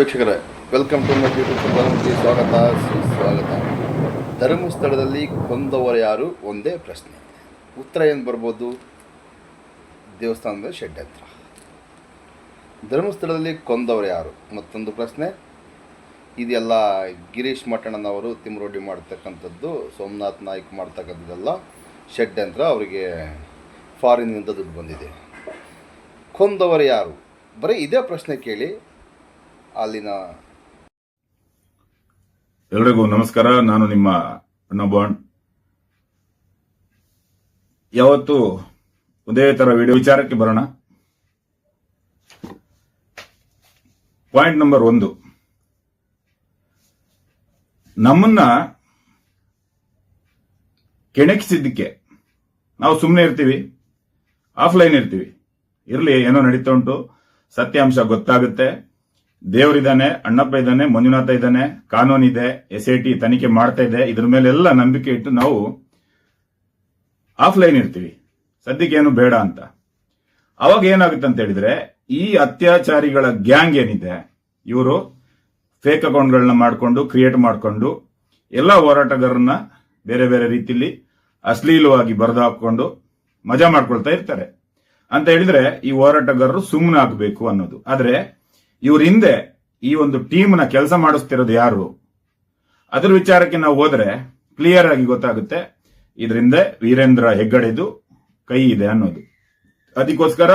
ವೀಕ್ಷಕರೇ welcome to my YouTube ಚಾನಲ್ಗೆ ಸ್ವಾಗತ, ಸುಸ್ವಾಗತ. ಧರ್ಮಸ್ಥಳದಲ್ಲಿ ಕೊಂದವರು ಯಾರು? ಒಂದೇ ಪ್ರಶ್ನೆ. ಉತ್ತರ ಏನು ಬರ್ಬೋದು? ದೇವಸ್ಥಾನದ ಶೆಡ್ ಹತ್ರ. ಧರ್ಮಸ್ಥಳದಲ್ಲಿ ಕೊಂದವರು ಯಾರು? ಮತ್ತೊಂದು ಪ್ರಶ್ನೆ. ಇದೆಲ್ಲ ಗಿರೀಶ್ ಮಠಣ್ಣನವರು ತಿಮ್ರೋಡಿ ಮಾಡ್ತಕ್ಕಂಥದ್ದು, ಸೋಮನಾಥ್ ನಾಯ್ಕ್ ಮಾಡ್ತಕ್ಕಂಥದ್ದೆಲ್ಲ ಶೆಡ್ ಯಂತ್ರ ಅವರಿಗೆ ಫಾರಿನ್ನಿಂದ ದುಡ್ಡು ಬಂದಿದೆ. ಕೊಂದವರು ಯಾರು? ಬರೀ ಇದೇ ಪ್ರಶ್ನೆ ಕೇಳಿ ಅಲ್ಲಿನ ಎಲ್ರಿಗೂ ನಮಸ್ಕಾರ. ನಾನು ನಿಮ್ಮ ಅಣ್ಣ ಬಾಂಡ್ ಯಾವತ್ತು ಒಂದೇ ತರ ವಿಡಿಯೋ ವಿಚಾರಕ್ಕೆ ಬರೋಣ. ಪಾಯಿಂಟ್ ನಂಬರ್ ಒಂದು. ನಮ್ಮನ್ನ ಕೆಣಕಿಸಿದ್ದಕ್ಕೆ ನಾವು ಸುಮ್ಮನೆ ಇರ್ತೀವಿ ಆಫ್ಲೈನ್ ಇರ್ತೀವಿ. ಇರ್ಲಿ, ಏನೋ ನಡೀತಾ ಉಂಟು. ಸತ್ಯಾಂಶ ಗೊತ್ತಾಗುತ್ತೆ. ದೇವರಿದ್ದಾನೆ, ಅಣ್ಣಪ್ಪ ಇದ್ದಾನೆ, ಮಂಜುನಾಥ ಇದ್ದಾನೆ ಕಾನೂನಿದೆ ಎಸ್ ಐ ಟಿ ತನಿಖೆ ಮಾಡ್ತಾ ಇದೆ. ಇದ್ರ ಮೇಲೆಲ್ಲ ನಂಬಿಕೆ ಇಟ್ಟು ನಾವು ಆಫ್ಲೈನ್ ಇರ್ತೀವಿ. ಸದ್ಯಕ್ಕೆ ಏನು ಬೇಡ ಅಂತ. ಅವಾಗ ಏನಾಗುತ್ತೆ ಅಂತ ಹೇಳಿದ್ರೆ, ಈ ಅತ್ಯಾಚಾರಿಗಳ ಗ್ಯಾಂಗ್ ಏನಿದೆ, ಇವರು ಫೇಕ್ ಅಕೌಂಟ್ಗಳನ್ನ ಮಾಡಿಕೊಂಡು ಕ್ರಿಯೇಟ್ ಮಾಡಿಕೊಂಡು, ಎಲ್ಲ ಹೋರಾಟಗಾರರನ್ನ ಬೇರೆ ಬೇರೆ ರೀತಿಯಲ್ಲಿ ಅಶ್ಲೀಲವಾಗಿ ಬರೆದು ಹಾಕೊಂಡು ಮಜಾ ಮಾಡ್ಕೊಳ್ತಾ ಇರ್ತಾರೆ. ಅಂತ ಹೇಳಿದ್ರೆ ಈ ಹೋರಾಟಗಾರರು ಸುಮ್ಮನೆ ಆಗಬೇಕು ಅನ್ನೋದು. ಆದ್ರೆ ಇವ್ರ ಹಿಂದೆ ಈ ಒಂದು ಟೀಮ್ನ ಕೆಲಸ ಮಾಡಿಸ್ತಿರೋದು ಯಾರು? ಅದ್ರ ವಿಚಾರಕ್ಕೆ ನಾವು ಹೋದ್ರೆ ಕ್ಲಿಯರ್ ಆಗಿ ಗೊತ್ತಾಗುತ್ತೆ. ಇದರಿಂದ ವೀರೇಂದ್ರ ಹೆಗ್ಗಡೆದು ಕೈ ಇದೆ ಅನ್ನೋದು. ಅದಕ್ಕೋಸ್ಕರ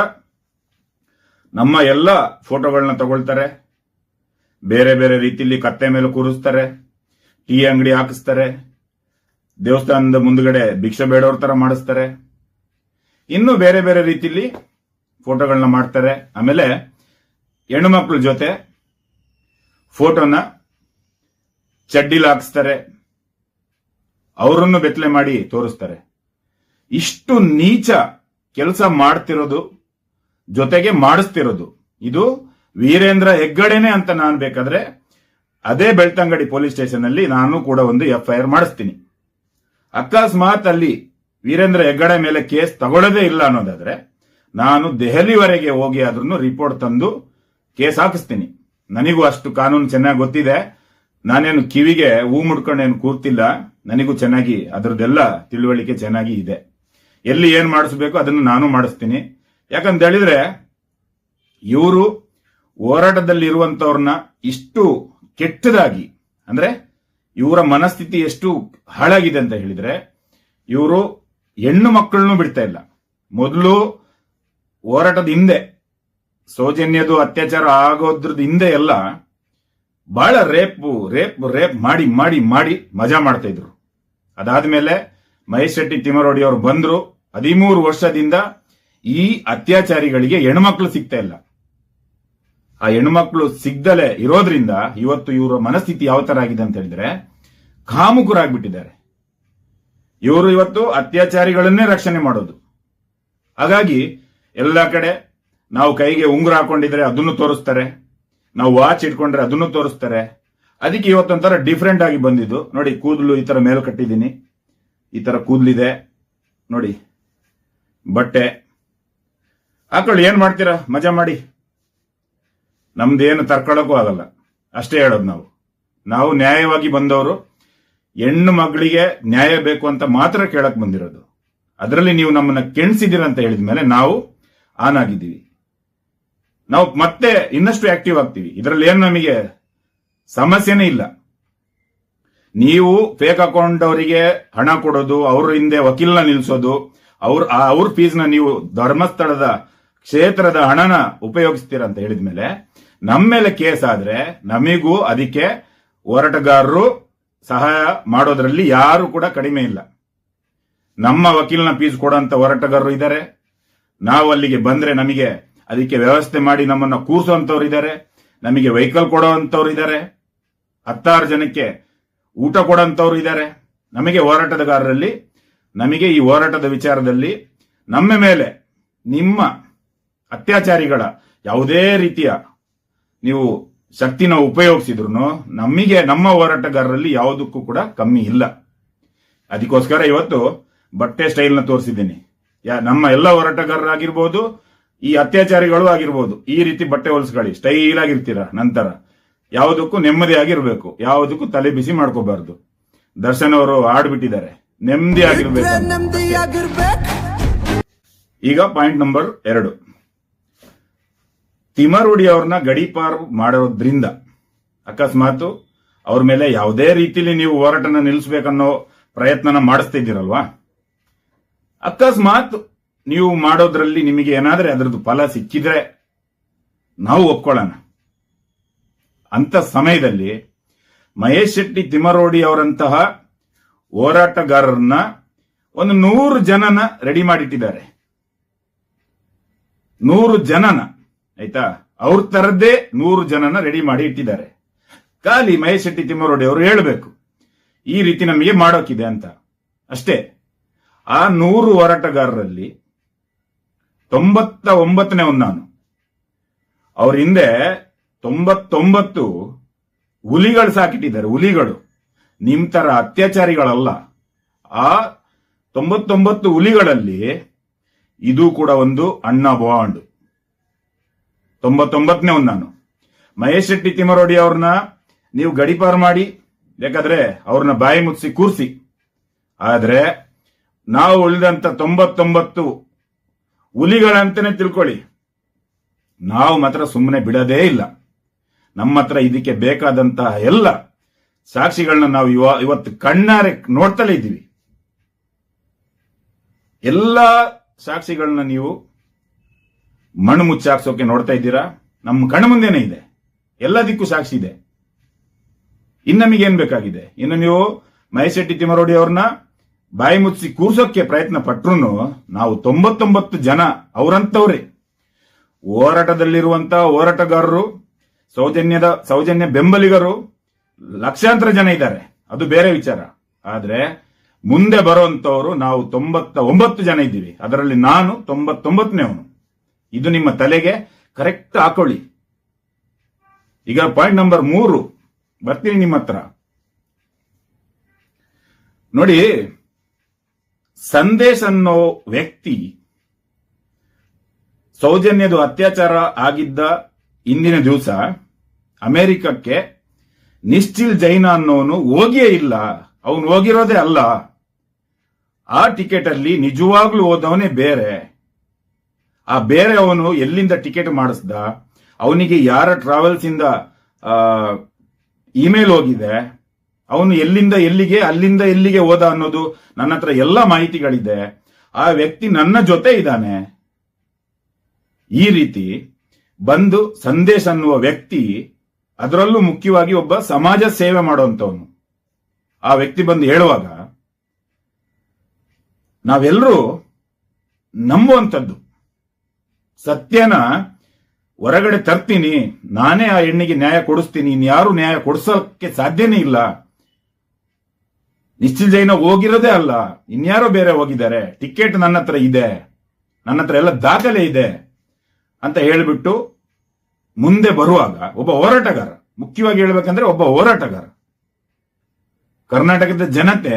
ನಮ್ಮ ಎಲ್ಲ ಫೋಟೋಗಳನ್ನ ತಗೊಳ್ತಾರೆ. ಬೇರೆ ಬೇರೆ ರೀತಿಯಲ್ಲಿ ಕತ್ತೆ ಮೇಲೆ ಕೂರಿಸ್ತಾರೆ. ಟೀ ಅಂಗಡಿ ಹಾಕಿಸ್ತಾರೆ. ದೇವಸ್ಥಾನದ ಮುಂದಗಡೆ ಭಿಕ್ಷೆ ಬೇಡೋರ್ ತರ ಮಾಡಿಸ್ತಾರೆ. ಇನ್ನು ಬೇರೆ ಬೇರೆ ರೀತಿಯಲ್ಲಿ ಫೋಟೋಗಳನ್ನ ಮಾಡ್ತಾರೆ. ಆಮೇಲೆ ಹೆಣ್ಣುಮಕ್ಳ ಜೊತೆ ಫೋಟೋನ ಚಡ್ಡಿಲ್ ಹಾಕಿಸ್ತಾರೆ. ಅವರನ್ನು ಬೆತ್ತಲೆ ಮಾಡಿ ತೋರಿಸ್ತಾರೆ. ಇಷ್ಟು ನೀಚ ಕೆಲಸ ಮಾಡ್ತಿರೋದು, ಜೊತೆಗೆ ಮಾಡಿಸ್ತಿರೋದು. ಇದು ವೀರೇಂದ್ರ ಹೆಗ್ಗಡೆನೆ ಅಂತ ನಾನು ಬೇಕಾದ್ರೆ ಅದೇ ಬೆಳ್ತಂಗಡಿ ಪೊಲೀಸ್ ಸ್ಟೇಷನ್ ಅಲ್ಲಿ ನಾನು ಕೂಡ ಒಂದು ಎಫ್ಐಆರ್ ಮಾಡಿಸ್ತೀನಿ. ಅಕಸ್ಮಾತ್ ಅಲ್ಲಿ ವೀರೇಂದ್ರ ಹೆಗ್ಗಡೆ ಮೇಲೆ ಕೇಸ್ ತಗೊಳ್ಳೋದೇ ಇಲ್ಲ ಅನ್ನೋದಾದ್ರೆ, ನಾನು ದೆಹಲಿವರೆಗೆ ಹೋಗಿ ಆದ್ರೂ ರಿಪೋರ್ಟ್ ತಂದು ಕೇಸ್ ಹಾಕಿಸ್ತೀನಿ. ನನಗೂ ಅಷ್ಟು ಕಾನೂನು ಚೆನ್ನಾಗಿ ಗೊತ್ತಿದೆ. ನಾನೇನು ಕಿವಿಗೆ ಹೂ ಏನು ಕೂರ್ತಿಲ್ಲ. ನನಗೂ ಚೆನ್ನಾಗಿ, ಅದರದ್ದೆಲ್ಲ ತಿಳುವಳಿಕೆ ಚೆನ್ನಾಗಿ ಇದೆ. ಎಲ್ಲಿ ಏನ್ ಮಾಡಿಸ್ಬೇಕು ಅದನ್ನು ನಾನು ಮಾಡಿಸ್ತೀನಿ. ಯಾಕಂತ ಹೇಳಿದ್ರೆ, ಇವರು ಹೋರಾಟದಲ್ಲಿರುವಂಥವ್ರನ್ನ ಇಷ್ಟು ಕೆಟ್ಟದಾಗಿ, ಅಂದ್ರೆ ಇವರ ಮನಸ್ಥಿತಿ ಎಷ್ಟು ಹಾಳಾಗಿದೆ ಅಂತ ಹೇಳಿದ್ರೆ, ಇವರು ಹೆಣ್ಣು ಮಕ್ಕಳನ್ನು ಬಿಡ್ತಾ ಇಲ್ಲ. ಮೊದಲು ಹೋರಾಟದ ಹಿಂದೆ ಸೌಜನ್ಯದು ಅತ್ಯಾಚಾರ ಆಗೋದ್ರದ್ದು ಹಿಂದೆ ಎಲ್ಲ ಬಹಳ ರೇಪು ರೇಪ್ ರೇಪ್ ಮಾಡಿ ಮಾಡಿ ಮಾಡಿ ಮಜಾ ಮಾಡ್ತಾ ಇದ್ರು. ಅದಾದ್ಮೇಲೆ ಮಹೇಶ್ ಶೆಟ್ಟಿ ತಿಮ್ಮರೋಡಿ ಅವರು ಬಂದ್ರು. ಹದಿಮೂರು ವರ್ಷದಿಂದ ಈ ಅತ್ಯಾಚಾರಿಗಳಿಗೆ ಹೆಣ್ಮಕ್ಳು ಸಿಗ್ತಾ ಇಲ್ಲ. ಆ ಹೆಣ್ಮಕ್ಳು ಸಿಗ್ದಲೆ ಇರೋದ್ರಿಂದ ಇವತ್ತು ಇವರ ಮನಸ್ಥಿತಿ ಯಾವ ತರ ಆಗಿದೆ ಅಂತ ಹೇಳಿದ್ರೆ ಕಾಮುಕರಾಗ್ಬಿಟ್ಟಿದ್ದಾರೆ. ಇವರು ಇವತ್ತು ಅತ್ಯಾಚಾರಿಗಳನ್ನೇ ರಕ್ಷಣೆ ಮಾಡೋದು. ಹಾಗಾಗಿ ಎಲ್ಲ ಕಡೆ ನಾವು ಕೈಗೆ ಉಂಗುರ ಹಾಕೊಂಡಿದ್ರೆ ಅದನ್ನು ತೋರಿಸ್ತಾರೆ. ನಾವು ವಾಚ್ ಇಟ್ಕೊಂಡ್ರೆ ಅದನ್ನು ತೋರಿಸ್ತಾರೆ. ಅದಕ್ಕೆ ಇವತ್ತೊಂಥರ ಡಿಫ್ರೆಂಟ್ ಆಗಿ ಬಂದಿದ್ದು. ನೋಡಿ, ಕೂದಲು ಈ ತರ ಮೇಲ್ ಕಟ್ಟಿದ್ದೀನಿ. ಈ ತರ ಕೂದಲಿದೆ. ನೋಡಿ, ಬಟ್ಟೆ. ಹಾಕೊಳ್ಳಿ ಏನ್ ಮಾಡ್ತೀರಾ? ಮಜಾ ಮಾಡಿ. ನಮ್ದೇನು ತರ್ಕೊಳ್ಳೋಕ್ಕೂ ಆಗಲ್ಲ. ಅಷ್ಟೇ ಹೇಳೋದು ನಾವು. ನಾವು ನ್ಯಾಯವಾಗಿ ಬಂದವರು. ಹೆಣ್ಣು ಮಗಳಿಗೆ ನ್ಯಾಯ ಬೇಕು ಅಂತ ಮಾತ್ರ ಕೇಳಕ್ ಬಂದಿರೋದು. ಅದರಲ್ಲಿ ನೀವು ನಮ್ಮನ್ನ ಕೆಣಿಸಿದಿರ ಅಂತ ಹೇಳಿದ ಮೇಲೆ ನಾವು ಆನ್ ಆಗಿದ್ದೀವಿ. ನಾವು ಮತ್ತೆ ಇನ್ನಷ್ಟು ಆಕ್ಟಿವ್ ಆಗ್ತೀವಿ. ಇದರಲ್ಲಿ ಏನು ನಮಗೆ ಸಮಸ್ಯೆನೇ ಇಲ್ಲ. ನೀವು ಫೇಕ್ ಅಕೌಂಟ್ ಅವರಿಗೆ ಹಣ ಕೊಡೋದು, ಅವ್ರ ಹಿಂದೆ ವಕೀಲನ ನಿಲ್ಸೋದು, ಅವ್ರ ಅವ್ರ ಫೀಸ್ನ ನೀವು ಧರ್ಮಸ್ಥಳದ ಕ್ಷೇತ್ರದ ಹಣನ ಉಪಯೋಗಿಸ್ತೀರ ಅಂತ ಹೇಳಿದ ಮೇಲೆ ನಮ್ಮ ಮೇಲೆ ಕೇಸ್ ಆದ್ರೆ ನಮಿಗೂ ಅದಕ್ಕೆ ಹೋರಾಟಗಾರರು ಸಹಾಯ ಮಾಡೋದ್ರಲ್ಲಿ ಯಾರು ಕೂಡ ಕಡಿಮೆ ಇಲ್ಲ. ನಮ್ಮ ವಕೀಲನ ಫೀಸ್ ಕೊಡೋಂತ ಹೋರಾಟಗಾರರು ಇದ್ದಾರೆ ನಾವು ಅಲ್ಲಿಗೆ ಬಂದ್ರೆ ನಮಗೆ ಅದಕ್ಕೆ ವ್ಯವಸ್ಥೆ ಮಾಡಿ ನಮ್ಮನ್ನ ಕೂರಿಸುವಂತವ್ರು ಇದ್ದಾರೆ ನಮಗೆ ವೆಹಿಕಲ್ ಕೊಡುವಂತವ್ರು ಇದ್ದಾರೆ ಹತ್ತಾರು ಜನಕ್ಕೆ ಊಟ ಕೊಡೋಂತವ್ರು ಇದ್ದಾರೆ ನಮಗೆ ಹೋರಾಟಗಾರರಲ್ಲಿ, ನಮಗೆ ಈ ಹೋರಾಟದ ವಿಚಾರದಲ್ಲಿ ನಮ್ಮ ಮೇಲೆ ನಿಮ್ಮ ಅತ್ಯಾಚಾರಿಗಳ ಯಾವುದೇ ರೀತಿಯ ನೀವು ಶಕ್ತಿನ ಉಪಯೋಗಿಸಿದ್ರು ನಮಗೆ, ನಮ್ಮ ಹೋರಾಟಗಾರರಲ್ಲಿ ಯಾವುದಕ್ಕೂ ಕೂಡ ಕಮ್ಮಿ ಇಲ್ಲ. ಅದಕ್ಕೋಸ್ಕರ ಇವತ್ತು ಬಟ್ಟೆ ಸ್ಟೈಲ್ನ ತೋರಿಸಿದ್ದೀನಿ. ನಮ್ಮ ಎಲ್ಲ ಹೋರಾಟಗಾರರಾಗಿರ್ಬೋದು ಈ ಅತ್ಯಾಚಾರಿಗಳು ಆಗಿರ್ಬೋದು. ಈ ರೀತಿ ಬಟ್ಟೆ ಹೊಲಿಸ್ಕೊಳ್ಳಿ. ಸ್ಟೈಲ್ ಆಗಿರ್ತೀರ? ನಂತರ. ಯಾವುದಕ್ಕೂ ನೆಮ್ಮದಿಯಾಗಿರ್ಬೇಕು ಯಾವುದಕ್ಕೂ ತಲೆ ಬಿಸಿ ಮಾಡ್ಕೋಬಾರ್ದು. ದರ್ಶನ್ ಅವರು ಆಡ್ಬಿಟ್ಟಿದ್ದಾರೆ ನೆಮ್ಮದಿ ಆಗಿರ್ಬೇಕು ಈಗ ಪಾಯಿಂಟ್ ನಂಬರ್ ಎರಡು. ತಿಮರುಡಿ ಅವ್ರನ್ನ ಗಡೀಪಾರು ಮಾಡೋದ್ರಿಂದ ಅಕಸ್ಮಾತ್ ಅವ್ರ ಮೇಲೆ ಯಾವುದೇ ರೀತಿಲಿ ನೀವು ಹೋರಾಟನ ನಿಲ್ಲಿಸ್ಬೇಕನ್ನೋ ಪ್ರಯತ್ನನ ಮಾಡಿಸ್ತಿದ್ದೀರಲ್ವಾ? ಅಕಸ್ಮಾತ್ ನೀವು ಮಾಡೋದ್ರಲ್ಲಿ ನಿಮಗೆ ಏನಾದ್ರೆ ಅದರದ್ದು ಫಲ ಸಿಕ್ಕಿದ್ರೆ ನಾವು ಒಪ್ಕೊಳ್ಳೋಣ. ಅಂತ ಸಮಯದಲ್ಲಿ ಮಹೇಶ್ ಶೆಟ್ಟಿ ತಿಮರೋಡಿ ಅವರಂತಹ ಹೋರಾಟಗಾರರನ್ನ ಒಂದು ನೂರು ಜನನ ರೆಡಿ ಮಾಡಿಟ್ಟಿದ್ದಾರೆ. ನೂರು ಜನನ, ಆಯ್ತಾ? ಅವ್ರ ತರದ್ದೇ ನೂರು ಜನನ ರೆಡಿ ಮಾಡಿ ಇಟ್ಟಿದ್ದಾರೆ. ಖಾಲಿ ಮಹೇಶ್ ಶೆಟ್ಟಿ ತಿಮ್ಮರೋಡಿ ಅವರು ಹೇಳಬೇಕು, ಈ ರೀತಿ ನಮಗೆ ಮಾಡೋಕಿದೆ ಅಂತ. ಅಷ್ಟೇ, ಆ ನೂರು ಹೋರಾಟಗಾರರಲ್ಲಿ ತೊಂಬತ್ತ ಒಂಬತ್ತನೇ ಒಂದು ನಾನು ಅವ್ರ ಹಿಂದೆ ತೊಂಬತ್ತೊಂಬತ್ತು ಹುಲಿಗಳು ಸಾಕಿಟ್ಟಿದ್ದಾರೆ, ಹುಲಿಗಳು. ನಿಮ್ ತರ ಅತ್ಯಾಚಾರಿಗಳಲ್ಲ. ಆ ತೊಂಬತ್ತೊಂಬತ್ತು ಹುಲಿಗಳಲ್ಲಿ ಇದು ಕೂಡ ಒಂದು ಅಣ್ಣ ಬಾಂಡ್. ತೊಂಬತ್ತೊಂಬತ್ತನೇ ಒಂದು ನಾನು ಮಹೇಶ್ ಶೆಟ್ಟಿ ತಿಮರೋಡಿ ಅವ್ರನ್ನ ನೀವು ಗಡಿಪಾರು ಮಾಡಿ, ಬೇಕಾದ್ರೆ ಅವ್ರನ್ನ ಬಾಯಿ ಮುಚ್ಚಿ ಕೂರಿಸಿ. ಆದ್ರೆ ನಾವು ಉಳಿದಂತ ತೊಂಬತ್ತೊಂಬತ್ತು ಹುಲಿಗಳಂತಾನೆ ತಿಳ್ಕೊಳ್ಳಿ. ನಾವು ಮಾತ್ರ ಸುಮ್ಮನೆ ಬಿಡದೇ ಇಲ್ಲ. ನಮ್ಮ ಹತ್ರ ಇದಕ್ಕೆ ಬೇಕಾದಂತಹ ಎಲ್ಲ ಸಾಕ್ಷಿಗಳನ್ನ ನಾವು ಇವ, ಇವತ್ತು ಕಣ್ಣಾರೆ ನೋಡ್ತಲೇ ಇದ್ದೀವಿ. ಎಲ್ಲ ಸಾಕ್ಷಿಗಳನ್ನ ನೀವು ಮಣ್ಣು ಮುಚ್ಚಾಕ್ಸೋಕೆ ನೋಡ್ತಾ ಇದ್ದೀರಾ? ನಮ್ಮ ಕಣ್ಣು ಮುಂದೆನೇ ಇದೆ. ಎಲ್ಲದಕ್ಕೂ ಸಾಕ್ಷಿ ಇದೆ. ಇನ್ನು ನಮಗೇನ್ ಬೇಕಾಗಿದೆ? ಇನ್ನು ನೀವು ಮಹೇಶ್ ಶೆಟ್ಟಿ ತಿಮ್ಮರೋಡಿ ಅವ್ರನ್ನ ಬಾಯಿ ಮುಚ್ಚಿ ಕೂರ್ಸೋಕೆ ಪ್ರಯತ್ನ ಪಟ್ರು ನಾವು ತೊಂಬತ್ತೊಂಬತ್ತು ಜನ ಅವರಂತವ್ರೆ. ಹೋರಾಟದಲ್ಲಿರುವಂತಹ ಹೋರಾಟಗಾರರು, ಸೌಜನ್ಯದ, ಸೌಜನ್ಯ ಬೆಂಬಲಿಗರು ಲಕ್ಷಾಂತರ ಜನ ಇದ್ದಾರೆ. ಅದು ಬೇರೆ ವಿಚಾರ. ಆದ್ರೆ ಮುಂದೆ ಬರುವಂತವರು ನಾವು ತೊಂಬತ್ತ, ಒಂಬತ್ತು ಜನ ಇದ್ದೀವಿ. ಅದರಲ್ಲಿ ನಾನು ತೊಂಬತ್ತೊಂಬತ್ತನೇವನು ಇದು ನಿಮ್ಮ ತಲೆಗೆ ಕರೆಕ್ಟ್ ಹಾಕೊಳ್ಳಿ. ಈಗ ಪಾಯಿಂಟ್ ನಂಬರ್ ಮೂರು. ಬರ್ತೀನಿ ನಿಮ್ಮ ಹತ್ರ. ನೋಡಿ ಸಂದೇಶ್ ಅನ್ನೋ ವ್ಯಕ್ತಿ ಸೌಜನ್ಯದ ಅತ್ಯಾಚಾರ ಆಗಿದ್ದ ಇಂದಿನ ದಿವಸ ಅಮೆರಿಕಕ್ಕೆ ನಿಶ್ಚಿಲ್ ಜೈನ ಅನ್ನೋನು ಹೋಗಿಯೇ ಇಲ್ಲ. ಅವನು ಹೋಗಿರೋದೇ ಅಲ್ಲ. ಆ ಟಿಕೆಟ್ ಅಲ್ಲಿ ನಿಜವಾಗ್ಲೂ ಹೋದವನೇ ಬೇರೆ. ಆ ಬೇರೆ ಅವನು ಎಲ್ಲಿಂದ ಟಿಕೆಟ್ ಮಾಡಿಸ್ದ? ಅವನಿಗೆ ಯಾರ ಟ್ರಾವೆಲ್ಸ್ ಇಂದ ಇಮೇಲ್ ಹೋಗಿದೆ? ಅವನು ಎಲ್ಲಿಂದ ಎಲ್ಲಿಗೆ, ಅಲ್ಲಿಂದ ಎಲ್ಲಿಗೆ ಹೋದ ಅನ್ನೋದು ನನ್ನ ಹತ್ರ ಎಲ್ಲ ಮಾಹಿತಿಗಳಿದೆ. ಆ ವ್ಯಕ್ತಿ ನನ್ನ ಜೊತೆ ಇದ್ದಾನೆ. ಈ ರೀತಿ ಬಂದು ಸಂದೇಶ ಅನ್ನುವ ವ್ಯಕ್ತಿ, ಅದರಲ್ಲೂ ಮುಖ್ಯವಾಗಿ ಒಬ್ಬ ಸಮಾಜ ಸೇವೆ ಮಾಡುವಂತವನು ಆ ವ್ಯಕ್ತಿ ಬಂದು ಹೇಳುವಾಗ, ನಾವೆಲ್ಲರೂ ನಂಬುವಂಥದ್ದು. ಸತ್ಯನ ಹೊರಗಡೆ ತರ್ತೀನಿ, ನಾನೇ ಆ ಹೆಣ್ಣಿಗೆ ನ್ಯಾಯ ಕೊಡಿಸ್ತೀನಿ, ಇನ್ಯಾರು ನ್ಯಾಯ ಕೊಡಿಸೋಕೆ ಸಾಧ್ಯನೇ ಇಲ್ಲ. ನಿಶ್ಚಿಲ್ ಜೈನ ಹೋಗಿರೋದೇ ಅಲ್ಲ. ಇನ್ಯಾರೋ ಬೇರೆ ಹೋಗಿದ್ದಾರೆ. ಟಿಕೆಟ್ ನನ್ನ ಹತ್ರ ಇದೆ. ನನ್ನ ಹತ್ರ ಎಲ್ಲ ದಾಖಲೆ ಇದೆ ಅಂತ ಹೇಳಿಬಿಟ್ಟು ಮುಂದೆ ಬರುವಾಗ ಒಬ್ಬ ಹೋರಾಟಗಾರ, ಮುಖ್ಯವಾಗಿ ಹೇಳ್ಬೇಕಂದ್ರೆ ಒಬ್ಬ ಹೋರಾಟಗಾರ, ಕರ್ನಾಟಕದ ಜನತೆ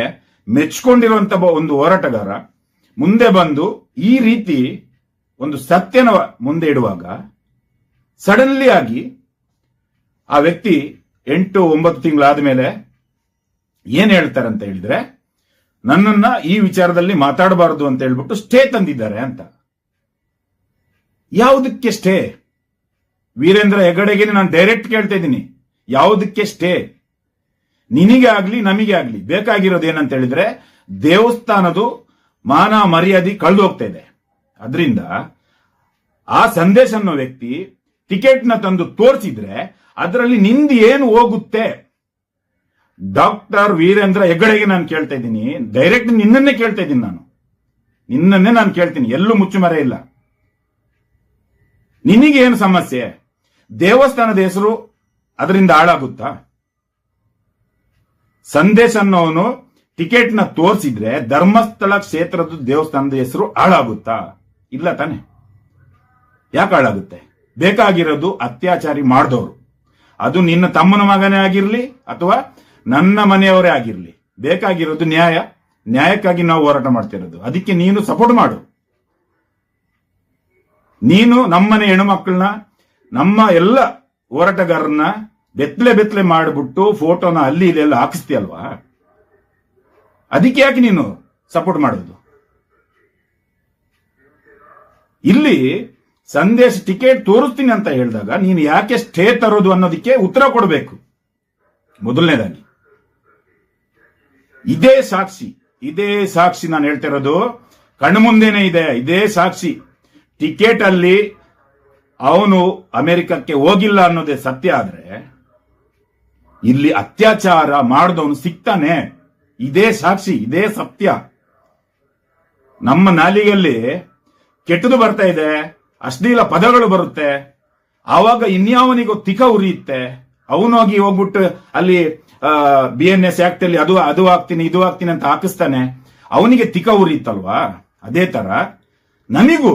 ಮೆಚ್ಕೊಂಡಿರುವಂತ ಒಂದು ಹೋರಾಟಗಾರ ಮುಂದೆ ಬಂದು ಈ ರೀತಿ ಒಂದು ಸತ್ಯನ ಮುಂದೆ ಇಡುವಾಗ ಸಡನ್ಲಿ ಆಗಿ ಆ ವ್ಯಕ್ತಿ ಎಂಟು ಒಂಬತ್ತು ತಿಂಗಳಾದ ಮೇಲೆ ಏನ್ ಹೇಳ್ತಾರೆ ಅಂತ ಹೇಳಿದ್ರೆ, ನನ್ನನ್ನ ಈ ವಿಚಾರದಲ್ಲಿ ಮಾತಾಡಬಾರದು ಅಂತ ಹೇಳ್ಬಿಟ್ಟು ಸ್ಟೇ ತಂದಿದ್ದಾರೆ ಅಂತ. ಯಾವುದಕ್ಕೆ ಸ್ಟೇ? ವೀರೇಂದ್ರ ಹೆಗಡೆಗೆ ನಾನು ಡೈರೆಕ್ಟ್ ಕೇಳ್ತಾ ಇದ್ದೀನಿ. ಯಾವುದಕ್ಕೆ ಸ್ಟೇ? ನಿನಗೆ ಆಗ್ಲಿ, ನಮಗೆ ಆಗ್ಲಿ, ಬೇಕಾಗಿರೋದು ಏನಂತ ಹೇಳಿದ್ರೆ, ದೇವಸ್ಥಾನದು ಮಾನ ಮರ್ಯಾದೆ ಕಳೆದು ಹೋಗ್ತಾ ಇದೆ. ಅದರಿಂದ ಆ ಸಂದೇಶ ಅನ್ನೋ ವ್ಯಕ್ತಿ ಟಿಕೆಟ್ನ ತಂದು ತೋರಿಸಿದ್ರೆ, ಅದರಲ್ಲಿ ನಿಂದ ಏನು ಹೋಗುತ್ತೆ? ಡಾಕ್ಟರ್ ವೀರೇಂದ್ರ ಹೆಗ್ಗಡೆಗೆ ನಾನು ಕೇಳ್ತಾ ಇದ್ದೀನಿ. ಡೈರೆಕ್ಟ್ ನಿನ್ನನ್ನೇ ಕೇಳ್ತಾ ಇದ್ದೀನಿ ನಾನು. ನಿನ್ನನ್ನೇ ನಾನು ಕೇಳ್ತೀನಿ. ಎಲ್ಲೂ ಮುಚ್ಚುಮರೆ ಇಲ್ಲ. ನಿನಗೆ ಏನು ಸಮಸ್ಯೆ? ದೇವಸ್ಥಾನದ ಹೆಸರು ಅದರಿಂದ ಹಾಳಾಗುತ್ತಾ? ಸಂದೇಶ ಅನ್ನೋನು ಟಿಕೆಟ್ನ ತೋರಿಸಿದ್ರೆ ಧರ್ಮಸ್ಥಳ ಕ್ಷೇತ್ರದ ದೇವಸ್ಥಾನದ ಹೆಸರು ಹಾಳಾಗುತ್ತಾ? ಇಲ್ಲ ತಾನೆ. ಯಾಕೆ ಹಾಳಾಗುತ್ತೆ? ಬೇಕಾಗಿರೋದು ಅತ್ಯಾಚಾರಿ ಮಾಡಿದವರು. ಅದು ನಿನ್ನ ತಮ್ಮನ ಮಗನೇ ಆಗಿರಲಿ ಅಥವಾ ನನ್ನ ಮನೆಯವರೇ ಆಗಿರಲಿ. ಬೇಕಾಗಿರೋದು ನ್ಯಾಯ. ನ್ಯಾಯಕ್ಕಾಗಿ ನಾವು ಹೋರಾಟ ಮಾಡ್ತಿರೋದು. ಅದಕ್ಕೆ ನೀನು ಸಪೋರ್ಟ್ ಮಾಡು. ನೀನು ನಮ್ಮನೆ ಹೆಣ್ಣುಮಕ್ಕಳನ್ನ ನಮ್ಮ ಎಲ್ಲ ಹೋರಾಟಗಾರರನ್ನ ಬೆತ್ತಲೆ ಬೆತ್ತಲೆ ಮಾಡಿಬಿಟ್ಟು ಫೋಟೋನ ಅಲ್ಲಿ ಇಲ್ಲೆಲ್ಲ ಹಾಕಿಸ್ತೀಯಲ್ವಾ ಅದಕ್ಕೆ ಯಾಕೆ ನೀನು ಸಪೋರ್ಟ್ ಮಾಡೋದು ಇಲ್ಲಿ ಸಂದೇಶ ಟಿಕೆಟ್ ತೋರಿಸ್ತೀನಿ ಅಂತ ಹೇಳಿದಾಗ ನೀನು ಯಾಕೆ ಸ್ಟೇ ತರೋದು ಅನ್ನೋದಕ್ಕೆ ಉತ್ತರ ಕೊಡಬೇಕು. ಮೊದಲನೇದಾಗಿ. ಇದೇ ಸಾಕ್ಷಿ ಇದೇ ಸಾಕ್ಷಿ ನಾನು ಹೇಳ್ತಿರೋದು ಮುಂದೆನೆ ಇದೆ, ಇದೇ ಸಾಕ್ಷಿ. ಟಿಕೆಟ್ ಅಲ್ಲಿ ಅವನು ಅಮೆರಿಕಕ್ಕೆ ಹೋಗಿಲ್ಲ ಅನ್ನೋದೇ ಸತ್ಯ ಆದ್ರೆ ಇಲ್ಲಿ ಅತ್ಯಾಚಾರ ಮಾಡಿದವನು ಸಿಗ್ತಾನೆ. ಇದೇ ಸಾಕ್ಷಿ, ಇದೇ ಸತ್ಯ. ನಮ್ಮ ನಾಲಿಗೆಯಲ್ಲಿ ಕೆಟ್ಟದು ಬರ್ತಾ ಇದೆ, ಅಶ್ಲೀಲ ಪದಗಳು ಬರುತ್ತೆ. ಆವಾಗ ಇನ್ಯಾವನಿಗೂ ತಿಕ ಉರಿಯುತ್ತೆ. ಅವನೋಗಿ ಹೋಗ್ಬಿಟ್ಟು ಅಲ್ಲಿ ಬಿ ಎನ್ ಎಸ್ ಆಕ್ಟ್ ಅಲ್ಲಿ ಅದು ಅದು ಹಾಕ್ತೀನಿ, ಇದು ಹಾಕ್ತೀನಿ ಅಂತ ಹಾಕಿಸ್ತಾನೆ, ಅವನಿಗೆ ತಿಕ ಉರಿಯುತ್ತಲ್ವಾ? ಅದೇ ತರ, ನಮಿಗೂ